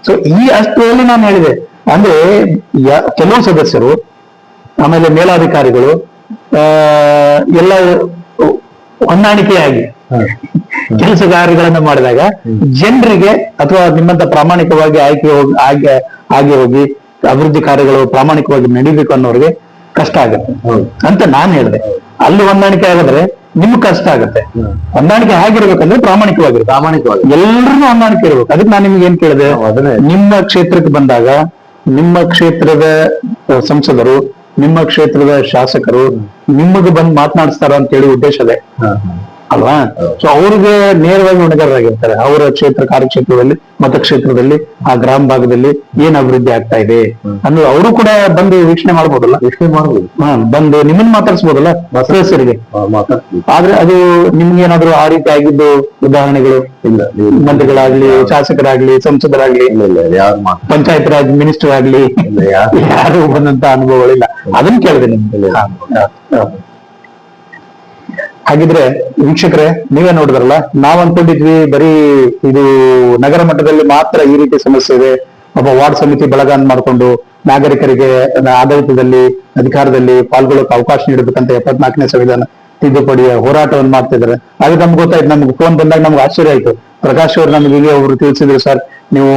ಸೊ ಈ ಅಷ್ಟರಲ್ಲಿ ನಾನು ಹೇಳಿದೆ ಅಂದ್ರೆ ಕೆಲವು ಸದಸ್ಯರು ಆಮೇಲೆ ಮೇಲಾಧಿಕಾರಿಗಳು ಆ, ಎಲ್ಲ ಹೊಂದಾಣಿಕೆಯಾಗಿ ಕೆಲಸ ಕಾರ್ಯಗಳನ್ನ ಮಾಡಿದಾಗ ಜನರಿಗೆ ಅಥವಾ ನಿಮ್ಮಂತ ಪ್ರಾಮಾಣಿಕವಾಗಿ ಆಯ್ಕೆ ಹೋಗಿ ಆಗಿ ಆಗಿ ಹೋಗಿ ಅಭಿವೃದ್ಧಿ ಕಾರ್ಯಗಳು ಪ್ರಾಮಾಣಿಕವಾಗಿ ನಡೀಬೇಕು ಅನ್ನೋರಿಗೆ ಕಷ್ಟ ಆಗುತ್ತೆ. ಅಂತ ನಾನು ಹೇಳಿದೆ. ಅಲ್ಲಿ ಹೊಂದಾಣಿಕೆ ಆಗಿದ್ರೆ ನಿಮ್ಗೆ ಕಷ್ಟ ಆಗುತ್ತೆ. ಹೊಂದಾಣಿಕೆ ಹೇಗಿರ್ಬೇಕಂದ್ರೆ ಪ್ರಾಮಾಣಿಕವಾಗಿ ಪ್ರಾಮಾಣಿಕವಾಗಿ. ಎಲ್ಲರೂ ಹೊಂದಾಣಿಕೆ ಇರ್ಬೇಕು. ಅದಕ್ಕೆ ನಾನು ನಿಮ್ಗೆ ಏನ್ ಕೇಳಿದೆ? ನಿಮ್ಮ ಕ್ಷೇತ್ರಕ್ಕೆ ಬಂದಾಗ ನಿಮ್ಮ ಕ್ಷೇತ್ರದ ಸಂಸದರು ನಿಮ್ಮ ಕ್ಷೇತ್ರದ ಶಾಸಕರು ನಿಮಗೆ ಬಂದು ಮಾತನಾಡಿಸ್ತಾರ ಅಂತ ಹೇಳಿ ಉದ್ದೇಶ ಅದೇ. ಅಲ್ವಾ? ಸೊ ಅವ್ರಿಗೆ ನೇರವಾಗಿ ಹೊಣೆಗಾರರಾಗಿರ್ತಾರೆ. ಅವರ ಕ್ಷೇತ್ರ ಕಾರ್ಯಕ್ಷೇತ್ರದಲ್ಲಿ ಮತಕ್ಷೇತ್ರದಲ್ಲಿ ಆ ಗ್ರಾಮ ಭಾಗದಲ್ಲಿ ಏನ್ ಅಭಿವೃದ್ಧಿ ಆಗ್ತಾ ಇದೆ? ಅಂದ್ರೆ ಅವರು ಕೂಡ ಬಂದು ವೀಕ್ಷಣೆ ಮಾಡ್ಬೋದಲ್ಲ? ವೀಕ್ಷಣೆ ಮಾಡ್ಬೋದು. ಹಾ ಬಂದು ನಿಮ್ಮನ್ನ ಮಾತಾಡ್ಸ್ಬೋದಲ್ಲ? ಸದಸ್ಯರಿಗೆ ಆದ್ರೆ ಅದು ನಿಮ್ಗೆ ಏನಾದ್ರು ಆ ರೀತಿ ಆಗಿದ್ದು ಉದಾಹರಣೆಗಳು? ಇಲ್ಲ ಮಂತ್ರಿಗಳಾಗ್ಲಿ ಶಾಸಕರಾಗ್ಲಿ ಸಂಸದರಾಗ್ಲಿ ಪಂಚಾಯತ್ ರಾಜ್ ಮಿನಿಸ್ಟರ್ ಆಗ್ಲಿ ಇಲ್ಲ ಯಾರು ಬಂದಂತ ಅನುಭವಗಳಿಲ್ಲ. ಅದನ್ನ ಕೇಳಿದೆ ನಿಮ್ಗೆ. ಹಾಗಿದ್ರೆ ವೀಕ್ಷಕರೇ ನೀವೇ ನೋಡಿದ್ರಲ್ಲ ನಾವ್ ಅನ್ಕೊಂಡಿದ್ವಿ ಬರೀ ಇದು ನಗರ ಮಟ್ಟದಲ್ಲಿ ಮಾತ್ರ ಈ ರೀತಿ ಸಮಸ್ಯೆ ಇದೆ. ಒಬ್ಬ ವಾರ್ಡ್ ಸಮಿತಿ ಬೆಳಗಾನ್ ಮಾಡಿಕೊಂಡು ನಾಗರಿಕರಿಗೆ ಆಡಳಿತದಲ್ಲಿ ಅಧಿಕಾರದಲ್ಲಿ ಪಾಲ್ಗೊಳ್ಳೋಕೆ ಅವಕಾಶ ನೀಡಬೇಕಂತ ಎಪ್ಪತ್ನಾಲ್ಕನೇ ಸಂವಿಧಾನ ತಿದ್ದುಪಡಿಯ ಹೋರಾಟವನ್ನು ಮಾಡ್ತಾ ಇದ್ದಾರೆ ಅದು ನಮ್ಗೆ ಗೊತ್ತಾಯ್ತು ನಮ್ಗೆ ಫೋನ್ ಬಂದಾಗ ನಮ್ಗೆ ಆಶ್ಚರ್ಯ ಆಯ್ತು. ಪ್ರಕಾಶ್ ಅವರು ನಮ್ಗೆ ಹೀಗೆ ಒಬ್ರು ತಿಳಿಸಿದ್ರು ಸರ್ ನೀವು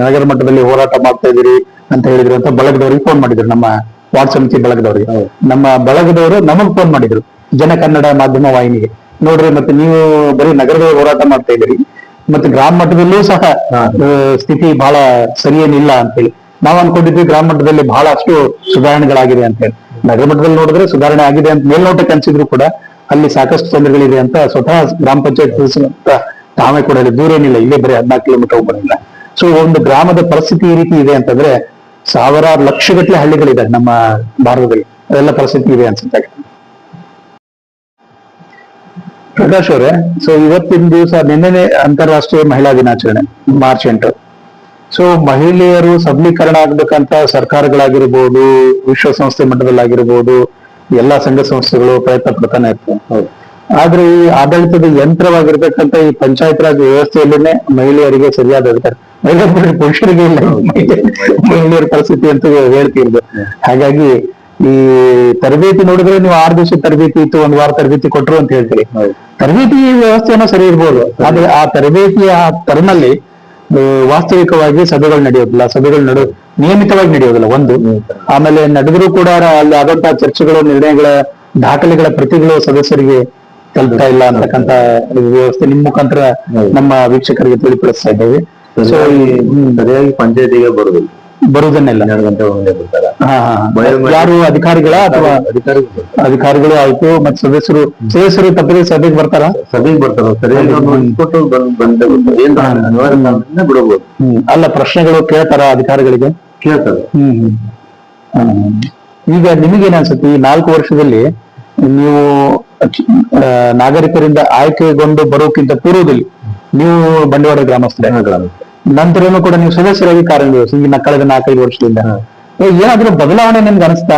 ನಗರ ಮಟ್ಟದಲ್ಲಿ ಹೋರಾಟ ಮಾಡ್ತಾ ಇದ್ದೀರಿ ಅಂತ ಹೇಳಿದ್ರು ಅಂತ ಬಳಗದವ್ರಿಗೆ ಫೋನ್ ಮಾಡಿದ್ರು ನಮ್ಮ ವಾರ್ಡ್ ಸಮಿತಿ ಬಳಗದವರಿಗೆ ನಮ್ಮ ಬಳಗದವರು ನಮಗ್ ಫೋನ್ ಮಾಡಿದ್ರು. ಜನ ಕನ್ನಡ ಮಾಧ್ಯಮ ವಾಹಿನಿಗೆ. ನೋಡ್ರಿ ಮತ್ತೆ ನೀವು ಬರೀ ನಗರದ ಹೋರಾಟ ಮಾಡ್ತಾ ಇದ್ದೀರಿ ಮತ್ತೆ ಗ್ರಾಮ ಮಟ್ಟದಲ್ಲೂ ಸಹ ಸ್ಥಿತಿ ಬಹಳ ಸರಿಯೇನಿಲ್ಲ ಅಂತ ಹೇಳಿ ನಾವ್ ಅನ್ಕೊಂಡಿದ್ವಿ ಗ್ರಾಮ ಮಟ್ಟದಲ್ಲಿ ಬಹಳಷ್ಟು ಸುಧಾರಣೆಗಳಾಗಿದೆ ಅಂತ ಹೇಳಿ. ನಗರ ಮಟ್ಟದಲ್ಲಿ ನೋಡಿದ್ರೆ ಸುಧಾರಣೆ ಆಗಿದೆ ಅಂತ ಮೇಲ್ನೋಟಕ್ಕೆ ಅನ್ಸಿದ್ರು ಕೂಡ ಅಲ್ಲಿ ಸಾಕಷ್ಟು ತೊಂದರೆಗಳಿದೆ ಅಂತ ಸ್ವತಃ ಗ್ರಾಮ ಪಂಚಾಯತ್ ತಾವೇ ಕೂಡ ದೂರ ಏನಿಲ್ಲ ಇಲ್ಲೇ ಬರೀ ಹದಿನಾಲ್ಕು ಕಿಲೋಮೀಟರ್ ಹೋಗ್ಬರಂಗಿಲ್ಲ ಸೊ ಒಂದು ಗ್ರಾಮದ ಪರಿಸ್ಥಿತಿ ಈ ರೀತಿ ಇದೆ ಅಂತಂದ್ರೆ ಸಾವಿರಾರು ಲಕ್ಷಗಟ್ಟಲೆ ಹಳ್ಳಿಗಳಿದೆ ನಮ್ಮ ಭಾರತದಲ್ಲಿ. ಅದೆಲ್ಲ ಪರಿಸ್ಥಿತಿ ಇದೆ ಅನ್ಸುತ್ತೆ. ಪ್ರಕಾಶ್ ಅವರೇ ಸೊ ಇವತ್ತಿನ ದಿವಸ ನಿನ್ನೆನೆ ಅಂತಾರಾಷ್ಟ್ರೀಯ ಮಹಿಳಾ ದಿನಾಚರಣೆ ಮಾರ್ಚ್ ಎಂಟು. ಸೊ ಮಹಿಳೆಯರು ಸಬಲೀಕರಣ ಆಗ್ಬೇಕಂತ ಸರ್ಕಾರಗಳಾಗಿರ್ಬೋದು ವಿಶ್ವಸಂಸ್ಥೆ ಮಟ್ಟದಲ್ಲಾಗಿರ್ಬೋದು ಎಲ್ಲಾ ಸಂಘ ಸಂಸ್ಥೆಗಳು ಪ್ರಯತ್ನ ಪಡ್ತಾನೆ ಇರ್ತವೆ ಹೌದು. ಆದ್ರೆ ಈ ಆಡಳಿತದ ಯಂತ್ರವಾಗಿರ್ತಕ್ಕಂಥ ಈ ಪಂಚಾಯತ್ ರಾಜ್ ವ್ಯವಸ್ಥೆಯಲ್ಲೇನೆ ಮಹಿಳೆಯರಿಗೆ ಸರಿಯಾದ ಅಧಿಕಾರ ಮಹಿಳೆಯರು ಪುರುಷರಿಗೆ ಇಲ್ಲ. ಮಹಿಳೆಯರ ಪರಿಸ್ಥಿತಿ ಅಂತ ಹೇಳ್ತಿರ್ದು ಹಾಗಾಗಿ ಈ ತರಬೇತಿ ನೋಡಿದ್ರೆ ನೀವು ಆರು ದಿವಸ ತರಬೇತಿ ಇತ್ತು ಒಂದ್ ವಾರ ತರಬೇತಿ ಕೊಟ್ರು ಅಂತ ಹೇಳ್ತೀರಿ. ಹೌದು. ತರಬೇತಿ ವ್ಯವಸ್ಥೆಯನ್ನು ಸರಿ ಇರ್ಬೋದು. ಆದ್ರೆ ಆ ತರಬೇತಿಯ ತರನಲ್ಲಿ ವಾಸ್ತವಿಕವಾಗಿ ಸಭೆಗಳು ನಡೆಯೋದಿಲ್ಲ ಸಭೆಗಳು ನಡು ನಿಯಮಿತವಾಗಿ ನಡೆಯೋದಿಲ್ಲ ಒಂದು. ಆಮೇಲೆ ನಡೆದರೂ ಕೂಡ ಅಲ್ಲಿ ಆದಂತಹ ಚರ್ಚೆಗಳು ನಿರ್ಣಯಗಳ ದಾಖಲೆಗಳ ಪ್ರತಿಗಳು ಸದಸ್ಯರಿಗೆ ತಲುಪ್ತಾ ಇಲ್ಲ ಅಂತಕ್ಕಂತ ವ್ಯವಸ್ಥೆ ನಿಮ್ಮ ಮುಖಾಂತರ ನಮ್ಮ ವೀಕ್ಷಕರಿಗೆ ತಿಳಿಪಡಿಸ್ತಾ ಇದ್ದೇವೆ. ಸೊ ಈ ಹ್ಮ್, ಸರಿಯಾಗಿ ಪಂಚಾಯತಿಗೆ ಬರುದಿಲ್ಲ ಬರುವುದನ್ನೆಲ್ಲ ಹನ್ನೆರಡು ಗಂಟೆ ಒಳಗೆ ಬರ್ತಾರೆ ಹಾ, ಹಾ. ಬಯೋಮೆಟ್ರಿಕ್- ಯಾರು ಅಧಿಕಾರಿಗಳ ಅಥವಾ ಅಧಿಕಾರಿಗೆ ಅಧಿಕಾರಿಗಳು ಆಯ್ತು ಮತ್ತೆ ಸದಸ್ಯರು ಸದಸ್ಯರು ತಪ್ಪದೆ ಸಭೆಗೆ ಬರ್ತಾರ? ಸಭೆಗೆ ಬರ್ತಾರ. ಸರಿಯಾಗಿ ಬಂದೆ ಏನ್ ಅನಿವಾರ್ಯ ಬಿಡಬಹುದು ಹ್ಮ್ ಅಲ್ಲ ಪ್ರಶ್ನೆಗಳು ಕೇಳ್ತಾರ ಅಧಿಕಾರಿಗಳಿಗೆ? ಕೇಳ್ತಾರೆ. ಹ್ಮ್ ಹ್ಮ್. ಈಗ ನಿಮಗೇನ್ ಅನ್ಸುತ್ತೆ? ಈ ನಾಲ್ಕು ವರ್ಷದಲ್ಲಿ ನೀವು ಆ, ನಾಗರಿಕರಿಂದ ಆಯ್ಕೆಗೊಂಡು ಬರೋಕ್ಕಿಂತ ಪೂರ್ವದಲ್ಲಿ ನೀವು ಬಂಡವಾಳ ಗ್ರಾಮಸ್ಥರೇ. ನಂತರನೂ ಕೂಡ ನೀವು ಸದಸ್ಯರಾಗಿ ಕಾರ್ಯನಿರ್ವಹಿಸಿ ಈಗ ನ- ಕಳೆದ ನಾಲ್ಕೈದು ವರ್ಷದಿಂದ. ಏನಾದ್ರೂ ಬದಲಾವಣೆ ನಿಮ್ಗೆ ಅನಿಸ್ತಾ?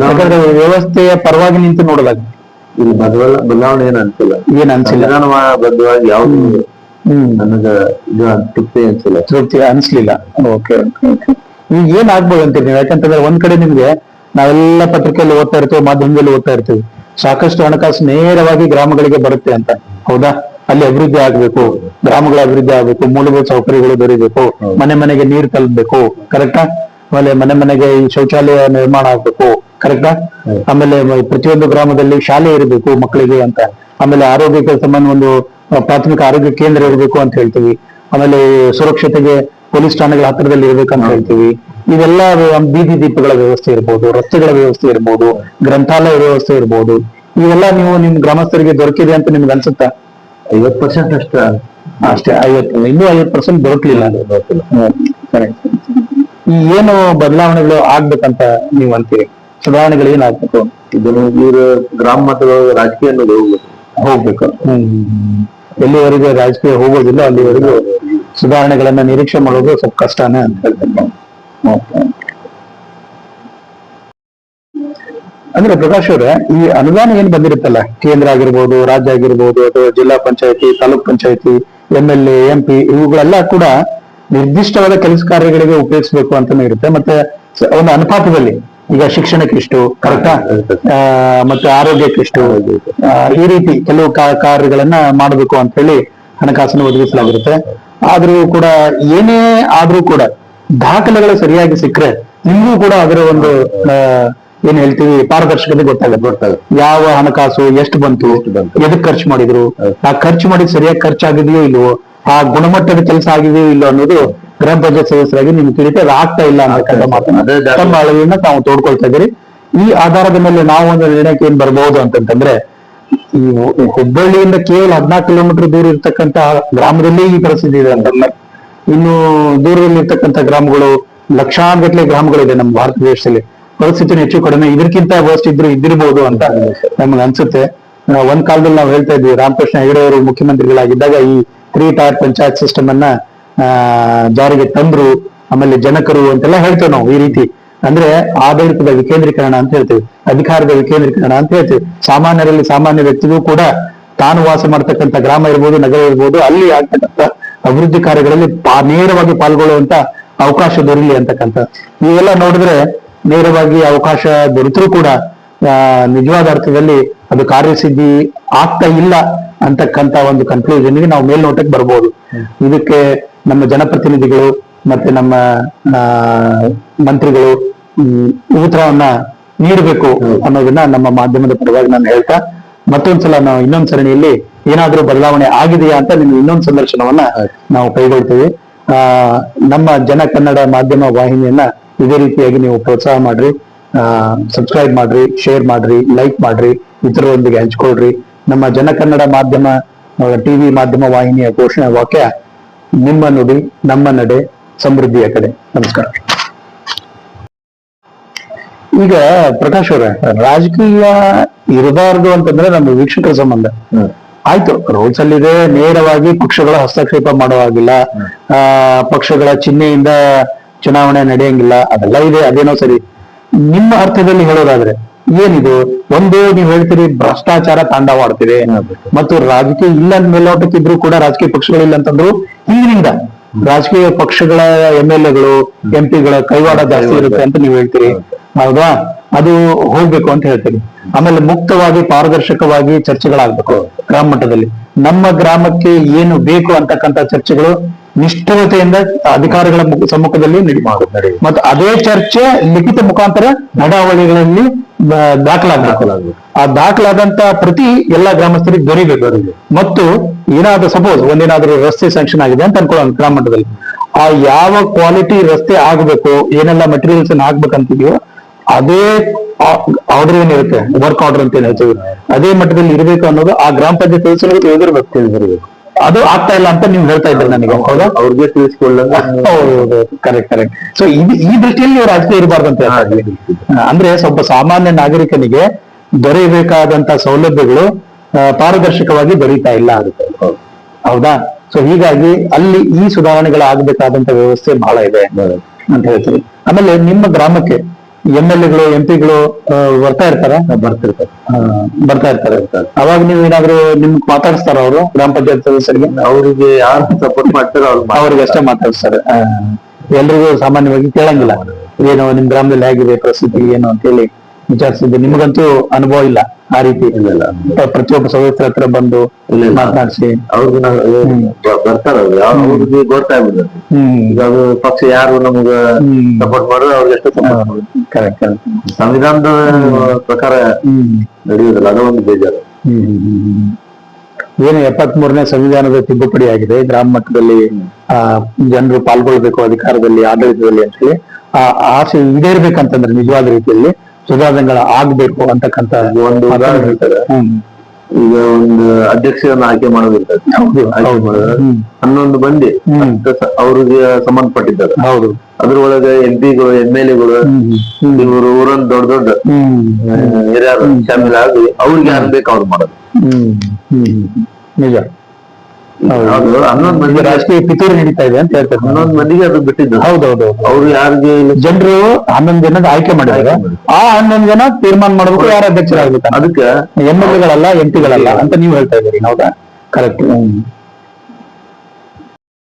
ಯಾಕಂದ್ರೆ ವ್ಯವಸ್ಥೆಯ ಪರವಾಗಿ ನಿಂತು ನೋಡಿದಾಗ. ಇಲ್ಲಿ ಬದಲ ಬದಲಾವಣೆ ಏನ್ ಅನ್ಸಿಲ್ಲ. ಏನ್ ಅನ್ಸಿಲ್ಲ. ಬದ್ಧವಾಗಿ ಯಾವ್ದು ನನಗ ಇದು ತೃಪ್ತಿ ಅನ್ಸಿಲ್ಲ. ತೃಪ್ತಿ ಅನ್ಸ್ಲಿಲ್ಲ. ಓಕೆ. ಈಗ ಏನ್ ಆಗ್ಬೋದು ಅಂತೀರಿ ನೀವು? ಯಾಕಂತಂದ್ರೆ ಒಂದ್ ಕಡೆ ನಿಮ್ಗೆ ನಾವೆಲ್ಲ ಪತ್ರಿಕೆಯಲ್ಲಿ ಓದ್ತಾ ಇರ್ತೀವಿ ಮಾಧ್ಯಮದಲ್ಲಿ ಓದ್ತಾ ಇರ್ತೀವಿ. ಸಾಕಷ್ಟು ಹಣಕಾಸು ನೇರವಾಗಿ ಗ್ರಾಮಗಳಿಗೆ ಬರುತ್ತೆ ಅಂತ. ಹೌದಾ? ಅಲ್ಲಿ ಅಭಿವೃದ್ಧಿ ಆಗ್ಬೇಕು ಗ್ರಾಮಗಳ ಅಭಿವೃದ್ಧಿ ಆಗ್ಬೇಕು ಮೂಲಭೂತ ಸೌಕರ್ಯಗಳು ದೊರೀಬೇಕು ಮನೆ ಮನೆಗೆ ನೀರು ತಲುಪಬೇಕು ಕರೆಕ್ಟಾ ಆಮೇಲೆ ಮನೆ ಮನೆಗೆ ಈ ಶೌಚಾಲಯ ನಿರ್ಮಾಣ ಆಗ್ಬೇಕು ಕರೆಕ್ಟಾ ಆಮೇಲೆ ಪ್ರತಿಯೊಂದು ಗ್ರಾಮದಲ್ಲಿ ಶಾಲೆ ಇರಬೇಕು ಮಕ್ಕಳಿಗೆ ಅಂತ. ಆಮೇಲೆ ಆರೋಗ್ಯಕ್ಕೆ ಸಂಬಂಧ ಒಂದು ಪ್ರಾಥಮಿಕ ಆರೋಗ್ಯ ಕೇಂದ್ರ ಇರಬೇಕು ಅಂತ ಹೇಳ್ತೀವಿ. ಆಮೇಲೆ ಸುರಕ್ಷತೆಗೆ ಪೊಲೀಸ್ ಠಾಣೆಗಳ ಹತ್ತಿರದಲ್ಲಿ ಇರ್ಬೇಕಂತ ಹೇಳ್ತೀವಿ. ಇವೆಲ್ಲ ಬೀದಿ ದೀಪಗಳ ವ್ಯವಸ್ಥೆ ಇರ್ಬೋದು ರಸ್ತೆಗಳ ವ್ಯವಸ್ಥೆ ಇರ್ಬೋದು ಗ್ರಂಥಾಲಯ ವ್ಯವಸ್ಥೆ ಇರ್ಬೋದು. ಇವೆಲ್ಲ ನೀವು ನಿಮ್ ಗ್ರಾಮಸ್ಥರಿಗೆ ದೊರಕಿದೆ ಅಂತ ನಿಮ್ಗೆ ಅನ್ಸುತ್ತಾ? ಐವತ್ ಪರ್ಸೆಂಟ್ ಅಷ್ಟ. ಅಷ್ಟೇ ಐವತ್ತು ಇನ್ನೂ ಐವತ್ತು ಪರ್ಸೆಂಟ್ ದೊರಕಲಿಲ್ಲ ಈ ಏನು ಬದಲಾವಣೆಗಳು ಆಗ್ಬೇಕಂತ ನೀವು ಅಂತೀರಿ? ಸುಧಾರಣೆಗಳು ಏನಾಗ್ಬೇಕು? ಇದನ್ನು ನೀವು ಗ್ರಾಮ ಮಟ್ಟದ ರಾಜಕೀಯ ಅನ್ನೋದು ಹೋಗ್ಬೇಕು. ಹೋಗ್ಬೇಕು. ಎಲ್ಲಿವರೆಗೆ ರಾಜಕೀಯ ಹೋಗೋದಿಲ್ಲ ಅಲ್ಲಿವರೆಗೂ ಸುಧಾರಣೆಗಳನ್ನ ನಿರೀಕ್ಷೆ ಮಾಡೋದು ಸ್ವಲ್ಪ ಕಷ್ಟನೇ ಅಂತ ಹೇಳ್ತೇನೆ ಅಂದ್ರೆ ಪ್ರಕಾಶ್ ಅವರೇ, ಈ ಅನುದಾನ ಏನ್ ಬಂದಿರುತ್ತಲ್ಲ? ಕೇಂದ್ರ ಆಗಿರ್ಬೋದು, ರಾಜ್ಯ ಆಗಿರ್ಬೋದು, ಅಥವಾ ಜಿಲ್ಲಾ ಪಂಚಾಯತಿ, ತಾಲೂಕ್ ಪಂಚಾಯತಿ M L A M P ಇವುಗಳೆಲ್ಲ ಕೂಡ ನಿರ್ದಿಷ್ಟವಾದ ಕೆಲಸ ಕಾರ್ಯಗಳಿಗೆ ಉಪಯೋಗಿಸಬೇಕು ಅಂತಾನೆ ಇರುತ್ತೆ. ಮತ್ತೆ ಒಂದು ಅನುಪಾತದಲ್ಲಿ, ಈಗ ಶಿಕ್ಷಣಕ್ಕೆ ಇಷ್ಟು ಕರೆಕ್ಟಾ ಮತ್ತೆ ಆರೋಗ್ಯಕ್ಕೆ ಇಷ್ಟು ಈ ರೀತಿ ಕೆಲವು ಕಾರ್ಯಗಳನ್ನ ಮಾಡಬೇಕು ಅಂತ ಹೇಳಿ ಹಣಕಾಸನ್ನು ಒದಗಿಸಲಾಗಿರುತ್ತೆ. ಆದ್ರೂ ಕೂಡ ಏನೇ ಆದ್ರೂ ಕೂಡ, ದಾಖಲೆಗಳು ಸರಿಯಾಗಿ ಸಿಕ್ಕರೆ, ನಿಮಗೂ ಕೂಡ ಅದರ ಒಂದು ಏನ್ ಹೇಳ್ತೀವಿ? ಪಾರದರ್ಶಕತೆ ಗೊತ್ತಾಗುತ್ತೆ. ಗೊತ್ತಾಗುತ್ತೆ. ಯಾವ ಹಣಕಾಸು ಎಷ್ಟು ಬಂತು. ಎದಕ್ ಖರ್ಚು ಮಾಡಿದ್ರು? ಆ ಖರ್ಚು ಮಾಡಿದ್ ಸರಿಯಾಗಿ ಖರ್ಚಾಗಿದೆಯೋ ಇಲ್ವೋ ಆ ಗುಣಮಟ್ಟದ ಕೆಲಸ ಆಗಿದೆಯೋ ಇಲ್ಲೋ ಅನ್ನೋದು ಗ್ರಾಮ ಪಂಚಾಯತ್ ಸದಸ್ಯರಾಗಿ ನಿಮ್ಗೆ ಅದು ಆಗ್ತಾ ಇಲ್ಲ ಅಂತಕ್ಕಂಥ ಮಾತನಾಡ. ತಮ್ಮ ಅಳವಿಯನ್ನ ತಾವು ತೋಡ್ಕೊಳ್ತಾ ಇದ್ದೀರಿ. ಈ ಆಧಾರದ ಮೇಲೆ ನಾವು ಒಂದು ನಿರ್ಣಯಕ್ಕೆ ಏನ್ ಬರ್ಬಹುದು ಅಂತಂತಂದ್ರೆ ಈ ಹುಬ್ಬಳ್ಳಿಯಿಂದ ಕೇವಲ ಹದಿನಾಲ್ಕು ಕಿಲೋಮೀಟರ್ ದೂರ ಇರ್ತಕ್ಕಂತ ಗ್ರಾಮದಲ್ಲಿ ಈ ಪರಿಸ್ಥಿತಿ ಇದೆ ಅಂತಂದ್ರೆ ಇನ್ನು ದೂರದಲ್ಲಿ ಇರ್ತಕ್ಕಂಥ ಗ್ರಾಮಗಳು ಲಕ್ಷಾಂಗಟ್ಲೆ ಗ್ರಾಮಗಳಿದೆ ನಮ್ಮ ಭಾರತ ದೇಶದಲ್ಲಿ. ಪರಿಸ್ಥಿತಿ ಹೆಚ್ಚು ಕಡಿಮೆ. ಇದಕ್ಕಿಂತ ವರ್ಸ್ಟ್ ಇದ್ರು ಇದ್ದಿರ್ಬೋದು ಅಂತ ನಮ್ಗೆ ಅನ್ಸುತ್ತೆ. ಒಂದ್ ಕಾಲದಲ್ಲಿ ನಾವು ಹೇಳ್ತಾ ಇದ್ವಿ, ರಾಮಕೃಷ್ಣ ಹೆಗಡೆ ಅವರು ಮುಖ್ಯಮಂತ್ರಿಗಳಾಗಿದ್ದಾಗ ಈ ತ್ರೀ ಟೈರ್ ಪಂಚಾಯತ್ ಸಿಸ್ಟಮ್ ಅನ್ನ ಜಾರಿಗೆ ತಂದ್ರು, ಆಮೇಲೆ ಜನಕರು ಅಂತೆಲ್ಲ ಹೇಳ್ತೇವೆ ನಾವು ಈ ರೀತಿ. ಅಂದ್ರೆ ಆಡಳಿತದ ವಿಕೇಂದ್ರೀಕರಣ ಅಂತ ಹೇಳ್ತೀವಿ, ಅಧಿಕಾರದ ವಿಕೇಂದ್ರೀಕರಣ ಅಂತ ಹೇಳ್ತೀವಿ. ಸಾಮಾನ್ಯರಲ್ಲಿ ಸಾಮಾನ್ಯ ವ್ಯಕ್ತಿಗೂ ಕೂಡ ತಾನು ವಾಸ ಮಾಡ್ತಕ್ಕಂಥ ಗ್ರಾಮ ಇರ್ಬೋದು, ನಗರ ಇರ್ಬೋದು, ಅಲ್ಲಿ ಆಗ್ತಕ್ಕಂಥ ಅಭಿವೃದ್ಧಿ ಕಾರ್ಯಗಳಲ್ಲಿ ನೇರವಾಗಿ ಪಾಲ್ಗೊಳ್ಳುವಂತ ಅವಕಾಶ ದೊರಲಿ ಅಂತಕ್ಕಂಥ. ಇವೆಲ್ಲ ನೋಡಿದ್ರೆ ನೇರವಾಗಿ ಅವಕಾಶ ದೊರೆತರೂ ಕೂಡ ನಿಜವಾದ ಅರ್ಥದಲ್ಲಿ ಅದು ಕಾರ್ಯಸಿದ್ಧಿ ಆಗ್ತಾ ಇಲ್ಲ ಅಂತಕ್ಕಂತ ಒಂದು ಕನ್ಕ್ಲೂಷನ್ಗೆ ನಾವು ಮೇಲ್ನೋಟಕ್ಕೆ ಬರ್ಬೋದು. ಇದಕ್ಕೆ ನಮ್ಮ ಜನಪ್ರತಿನಿಧಿಗಳು ಮತ್ತೆ ನಮ್ಮ ಮಂತ್ರಿಗಳು ಉತ್ತರವನ್ನ ನೀಡಬೇಕು ಅನ್ನೋದನ್ನ ನಮ್ಮ ಮಾಧ್ಯಮದ ಪರವಾಗಿ ನಾನು ಹೇಳ್ತಾ, ಮತ್ತೊಂದ್ಸಲ ನಾವು ಇನ್ನೊಂದ್ ಸರಣಿಯಲ್ಲಿ ಏನಾದ್ರೂ ಬದಲಾವಣೆ ಆಗಿದೆಯಾ ಅಂತ ನಿಮ್ಗೆ ಇನ್ನೊಂದು ಸಂದರ್ಶನವನ್ನ ನಾವು ಕೈಗೊಳ್ತೀವಿ. ನಮ್ಮ ಜನ ಕನ್ನಡ ಮಾಧ್ಯಮ ವಾಹಿನಿಯನ್ನ ಇದೇ ರೀತಿಯಾಗಿ ನೀವು ಪ್ರೋತ್ಸಾಹ ಮಾಡ್ರಿ ಸಬ್ಸ್ಕ್ರೈಬ್ ಮಾಡ್ರಿ ಶೇರ್ ಮಾಡ್ರಿ ಲೈಕ್ ಮಾಡ್ರಿ ಇತರರೊಂದಿಗೆ ಹಂಚ್ಕೊಳ್ರಿ. ನಮ್ಮ ಜನಕನ್ನಡ ಮಾಧ್ಯಮ ಟಿವಿ ಮಾಧ್ಯಮ ವಾಹಿನಿಯ ಘೋಷಣೆ ವಾಕ್ಯ ನಿಮ್ಮ ನುಡಿ ನಮ್ಮ ನಡೆ ಸಮೃದ್ಧಿಯ ಕಡೆ. ನಮಸ್ಕಾರ. ಈಗ ಪ್ರಕಾಶ್ ಅವರ ರಾಜಕೀಯ ಇರಬಾರ್ದು ಅಂತಂದ್ರೆ ನಮ್ಮ ವೀಕ್ಷಕರ ಸಂಬಂಧ. ಆಯ್ತು ರೂಲ್ಸ್ ಅಲ್ಲಿದೆ ನೇರವಾಗಿ ಪಕ್ಷಗಳ ಹಸ್ತಕ್ಷೇಪ ಮಾಡುವಾಗಿಲ್ಲ ಆ ಪಕ್ಷಗಳ ಚಿಹ್ನೆಯಿಂದ ಚುನಾವಣೆ ನಡೆಯಂಗಿಲ್ಲ, ಅದೆಲ್ಲ ಇದೆ, ಅದೇನೋ ಸರಿ. ನಿಮ್ಮ ಅರ್ಥದಲ್ಲಿ ಹೇಳೋದಾದ್ರೆ, ಏನಿದು? ಒಂದು ನೀವು ಹೇಳ್ತೀರಿ, ಭ್ರಷ್ಟಾಚಾರ ತಾಂಡವಾಡ್ತಿದೆ ಮತ್ತು ರಾಜಕೀಯ ಇಲ್ಲ ಮೇಲೋಟಕ್ಕಿದ್ರು ಕೂಡ ರಾಜಕೀಯ ಪಕ್ಷಗಳಿಲ್ಲ ಅಂತಂದ್ರು, ಹಿಂದಿನಿಂದ ರಾಜಕೀಯ ಪಕ್ಷಗಳ ಎಂ ಎಲ್ ಎಗಳು, ಎಂ ಕೈವಾಡ ಜಾಸ್ತಿ ಇರುತ್ತೆ ಅಂತ ನೀವು ಹೇಳ್ತೀರಿ. ಹೌದಾ? ಅದು ಹೋಗ್ಬೇಕು ಅಂತ ಹೇಳ್ತೀರಿ. ಆಮೇಲೆ ಮುಕ್ತವಾಗಿ, ಪಾರದರ್ಶಕವಾಗಿ ಚರ್ಚೆಗಳಾಗ್ಬೇಕು ಗ್ರಾಮ ಮಟ್ಟದಲ್ಲಿ. ನಮ್ಮ ಗ್ರಾಮಕ್ಕೆ ಏನು ಬೇಕು ಅಂತಕ್ಕಂತ ಚರ್ಚೆಗಳು ನಿಷ್ಠುರತೆಯಿಂದ ಅಧಿಕಾರಿಗಳ ಮುಖ- ಸಮ್ಮುಖದಲ್ಲಿ ನಡೆಯುವ ಮತ್ತು ಅದೇ ಚರ್ಚೆ ಲಿಖಿತ ಮುಖಾಂತರ ನಡಾವಳಿಗಳಲ್ಲಿ ದಾಖಲಾಗಬೇಕು. ಆ ದಾಖಲಾದಂತ ಪ್ರತಿ ಎಲ್ಲಾ ಗ್ರಾಮಸ್ಥರಿಗೆ ದೊರೀಬೇಕು ಮತ್ತು ಏನಾದ್ರೂ ಸಪೋಸ್ ಒಂದೇನಾದ್ರೂ ರಸ್ತೆ ಸ್ಯಾಂಕ್ಷನ್ ಆಗಿದೆ ಅಂತ ಅನ್ಕೊಳ್ಳೋಣ ಗ್ರಾಮ ಮಟ್ಟದಲ್ಲಿ. ಆ ಯಾವ ಕ್ವಾಲಿಟಿ ರಸ್ತೆ ಆಗ್ಬೇಕು ಏನೆಲ್ಲ ಮೆಟೀರಿಯಲ್ಸ್ ಹಾಕ್ಬೇಕಂತಿದೆಯೋ ಅದೇ ಆರ್ಡರ್ ಏನಿರುತ್ತೆ ವರ್ಕ್ ಆರ್ಡರ್ ಅಂತ ಏನ್ ಹೇಳ್ತೀವಿ? ಅದೇ ಮಟ್ಟದಲ್ಲಿ ಇರಬೇಕು ಅನ್ನೋದು ಆ ಗ್ರಾಮ ಪಂಚಾಯತ್ ಸದಸ್ಯರಿಗೆ ತಿಳಿದಿರ್ಬೇಕು ತಿಳಿದಿರ್ಬೇಕು ಅದು ಆಗ್ತಾ ಇಲ್ಲ ಅಂತ ನೀವು ಹೇಳ್ತಾ ಇದ್ದೀರಿ ನನಗೆ. ಹೌದಾ? ಅವ್ರಿಗೆ ತಿಳಿಸ್ಕೊಳ್ಳಂಗ ಹೌದು ಕರೆಕ್ಟ್ ಕರೆಕ್ಟ್ ಸೊ ಇದು ಈ ದೃಷ್ಟಿಯಲ್ಲಿ ನೀವು ರಾಜಕೀಯ ಇರಬಾರ್ದು ಅಂತ ಅಂದ್ರೆ ಸ್ವಲ್ಪ ಸಾಮಾನ್ಯ ನಾಗರಿಕನಿಗೆ ದೊರೆಯಬೇಕಾದಂತ ಸೌಲಭ್ಯಗಳು ಪಾರದರ್ಶಕವಾಗಿ ದೊರೀತಾ ಇಲ್ಲ ಅದಕ್ಕೆ ಹೌದಾ. ಸೊ ಹೀಗಾಗಿ ಅಲ್ಲಿ ಈ ಸುಧಾರಣೆಗಳಾಗಬೇಕಾದಂತ ವ್ಯವಸ್ಥೆ ಬಹಳ ಇದೆ ಅಂತ ಹೇಳ್ತೀರಿ. ಆಮೇಲೆ ನಿಮ್ಮ ಗ್ರಾಮಕ್ಕೆ ಎಂ ಎಲ್ ಎಗಳು ಎಂ ಪಿಗಳು ಬರ್ತಾ ಇರ್ತಾರೆ. ಬರ್ತಿರ್ತಾರೆ. ಬರ್ತಾ ಇರ್ತಾರೆ. ಅವಾಗ ನೀವು ಏನಾದ್ರು ನಿಮ್ಗೆ ಮಾತಾಡಿಸ್ತಾರ ಅವರು ಗ್ರಾಮ ಪಂಚಾಯತ್ ಸದಸ್ಯರಿಗೆ? ಅವರಿಗೆ ಯಾರು ಸಪೋರ್ಟ್ ಮಾಡ್ತಾರೋ ಅವ್ರು ಮಾಡ್ತಾರೆ. ಅವ್ರಿಗೆ ಅಷ್ಟೇ ಮಾತಾಡಿಸ್ತಾರೆ. ಎಲ್ರಿಗೂ ಸಾಮಾನ್ಯವಾಗಿ ಕೇಳಂಗಿಲ್ಲ. ಏನು ನಿಮ್ ಗ್ರಾಮದಲ್ಲಿ ಹೇಗಿದೆ ಪರಿಸ್ಥಿತಿ ಏನು ಅಂತ ಹೇಳಿ ವಿಚಾರಿಸಿದ್ದು. ನಿಮಗಂತೂ ಅನುಭವ ಇಲ್ಲ ಆ ರೀತಿ. ಪ್ರ- ಪ್ರತಿಯೊಬ್ಬ ಸದಸ್ಯರ ಹತ್ರ ಬಂದು. ಮಾತನಾಡಿಸಿ. ಅವ್ರಿಗೆ ಬರ್ತಾರ ಅವ್ರಿಗೆ ಗೊತ್ತಾಗ್ಬಿಡುತ್ತೆ ಈಗ ಅದು ಪಕ್ಷ ಯಾರು ನಮಗ. ಸಪೋರ್ಟ್ ಮಾಡೋದು ಅವ್ರಿಗೆ ಎಷ್ಟು ಸಪೋರ್ಟ್ ಮಾಡೋದು. ಕರೆಕ್ಟ್ ಸಂವಿಧಾನದ ಪ್ರಕಾರ ನಡೆಯುವುದಿಲ್ಲ. ಅದು ಒಂದು ಬೇಜಾರು. ಏನು ಎಪ್ಪತ್ ಮೂರನೇ ಸಂವಿಧಾನದ ತಿದ್ದುಪಡಿ ಆಗಿದೆ. ಗ್ರಾಮ ಮಟ್ಟದಲ್ಲಿ ಆ ಜನರು ಪಾಲ್ಗೊಳ್ಬೇಕು ಅಧಿಕಾರದಲ್ಲಿ ಆಡಳಿತದಲ್ಲಿ ಅಂತ ಹೇಳಿ ಆ ಆಸೆ ಈಡೇರ್ಬೇಕಂತಂದ್ರೆ ನಿಜವಾದ ರೀತಿಯಲ್ಲಿ. ಸುಧಾರಣೆಗಳ ಆಗ್ಬೇಕು ಅಂತಕ್ಕಂತ ಒಂದು ಉದಾಹರಣೆ ಹೇಳ್ತಾರೆ. ಈಗ ಒಂದು ಅಧ್ಯಕ್ಷರನ್ನ ಆಯ್ಕೆ ಮಾಡೋದಿರ್ತದೆ ಹನ್ನೊಂದು ಮಂದಿ ಅವ್ರಿಗೆ ಸಂಬಂಧಪಟ್ಟಿದ್ದಾರೆ. ಹೌದು. ಅದ್ರೊಳಗೆ ಎಂ ಪಿಗಳು ಎಂ ಎಲ್ ಎಗಳು ಇವರು ಊರನ್ ದೊಡ್ಡ ದೊಡ್ಡ ಹಿರಿಯರು ಶಾಮಿಲ್ ಆಗಿ ಅವ್ರಿಗೆ ಯಾರು ಬೇಕು ಅವ್ರು ಮಾಡೋದು. ಹ್ಮ್ ಹ್ಮ್. ನಿಜ. ಹೌದು. ಹನ್ನೊಂದು ಮಂದಿ ರಾಜಕೀಯ ಪಿತೂರಿ ನಡೀತಾ ಇದೆ ಅಂತ ಹೇಳ್ತಾರೆ. ಹನ್ನೊಂದು ಮಂದಿಗೆ ಅದು ಬಿಟ್ಟಿದ್ದು. ಹೌದೌದು ಅವ್ರು ಯಾರಿಗೆ ಜನರು ಹನ್ನೊಂದು ಜನ ಆಯ್ಕೆ ಮಾಡಿದಾಗ ಆ ಹನ್ನೊಂದು ಜನ ತೀರ್ಮಾನ ಮಾಡಬೇಕು ಯಾರು ಅಧ್ಯಕ್ಷರಾಗಬೇಕು ಅದಕ್ಕೆ ಎಂ ಎಲ್ ಎಗಳಲ್ಲ ಎಂ ಪಿಗಳಲ್ಲ ಅಂತ ನೀವು ಹೇಳ್ತಾ ಇದ್ದೀರಿ ಹೌದಾ? ಕರೆಕ್ಟ್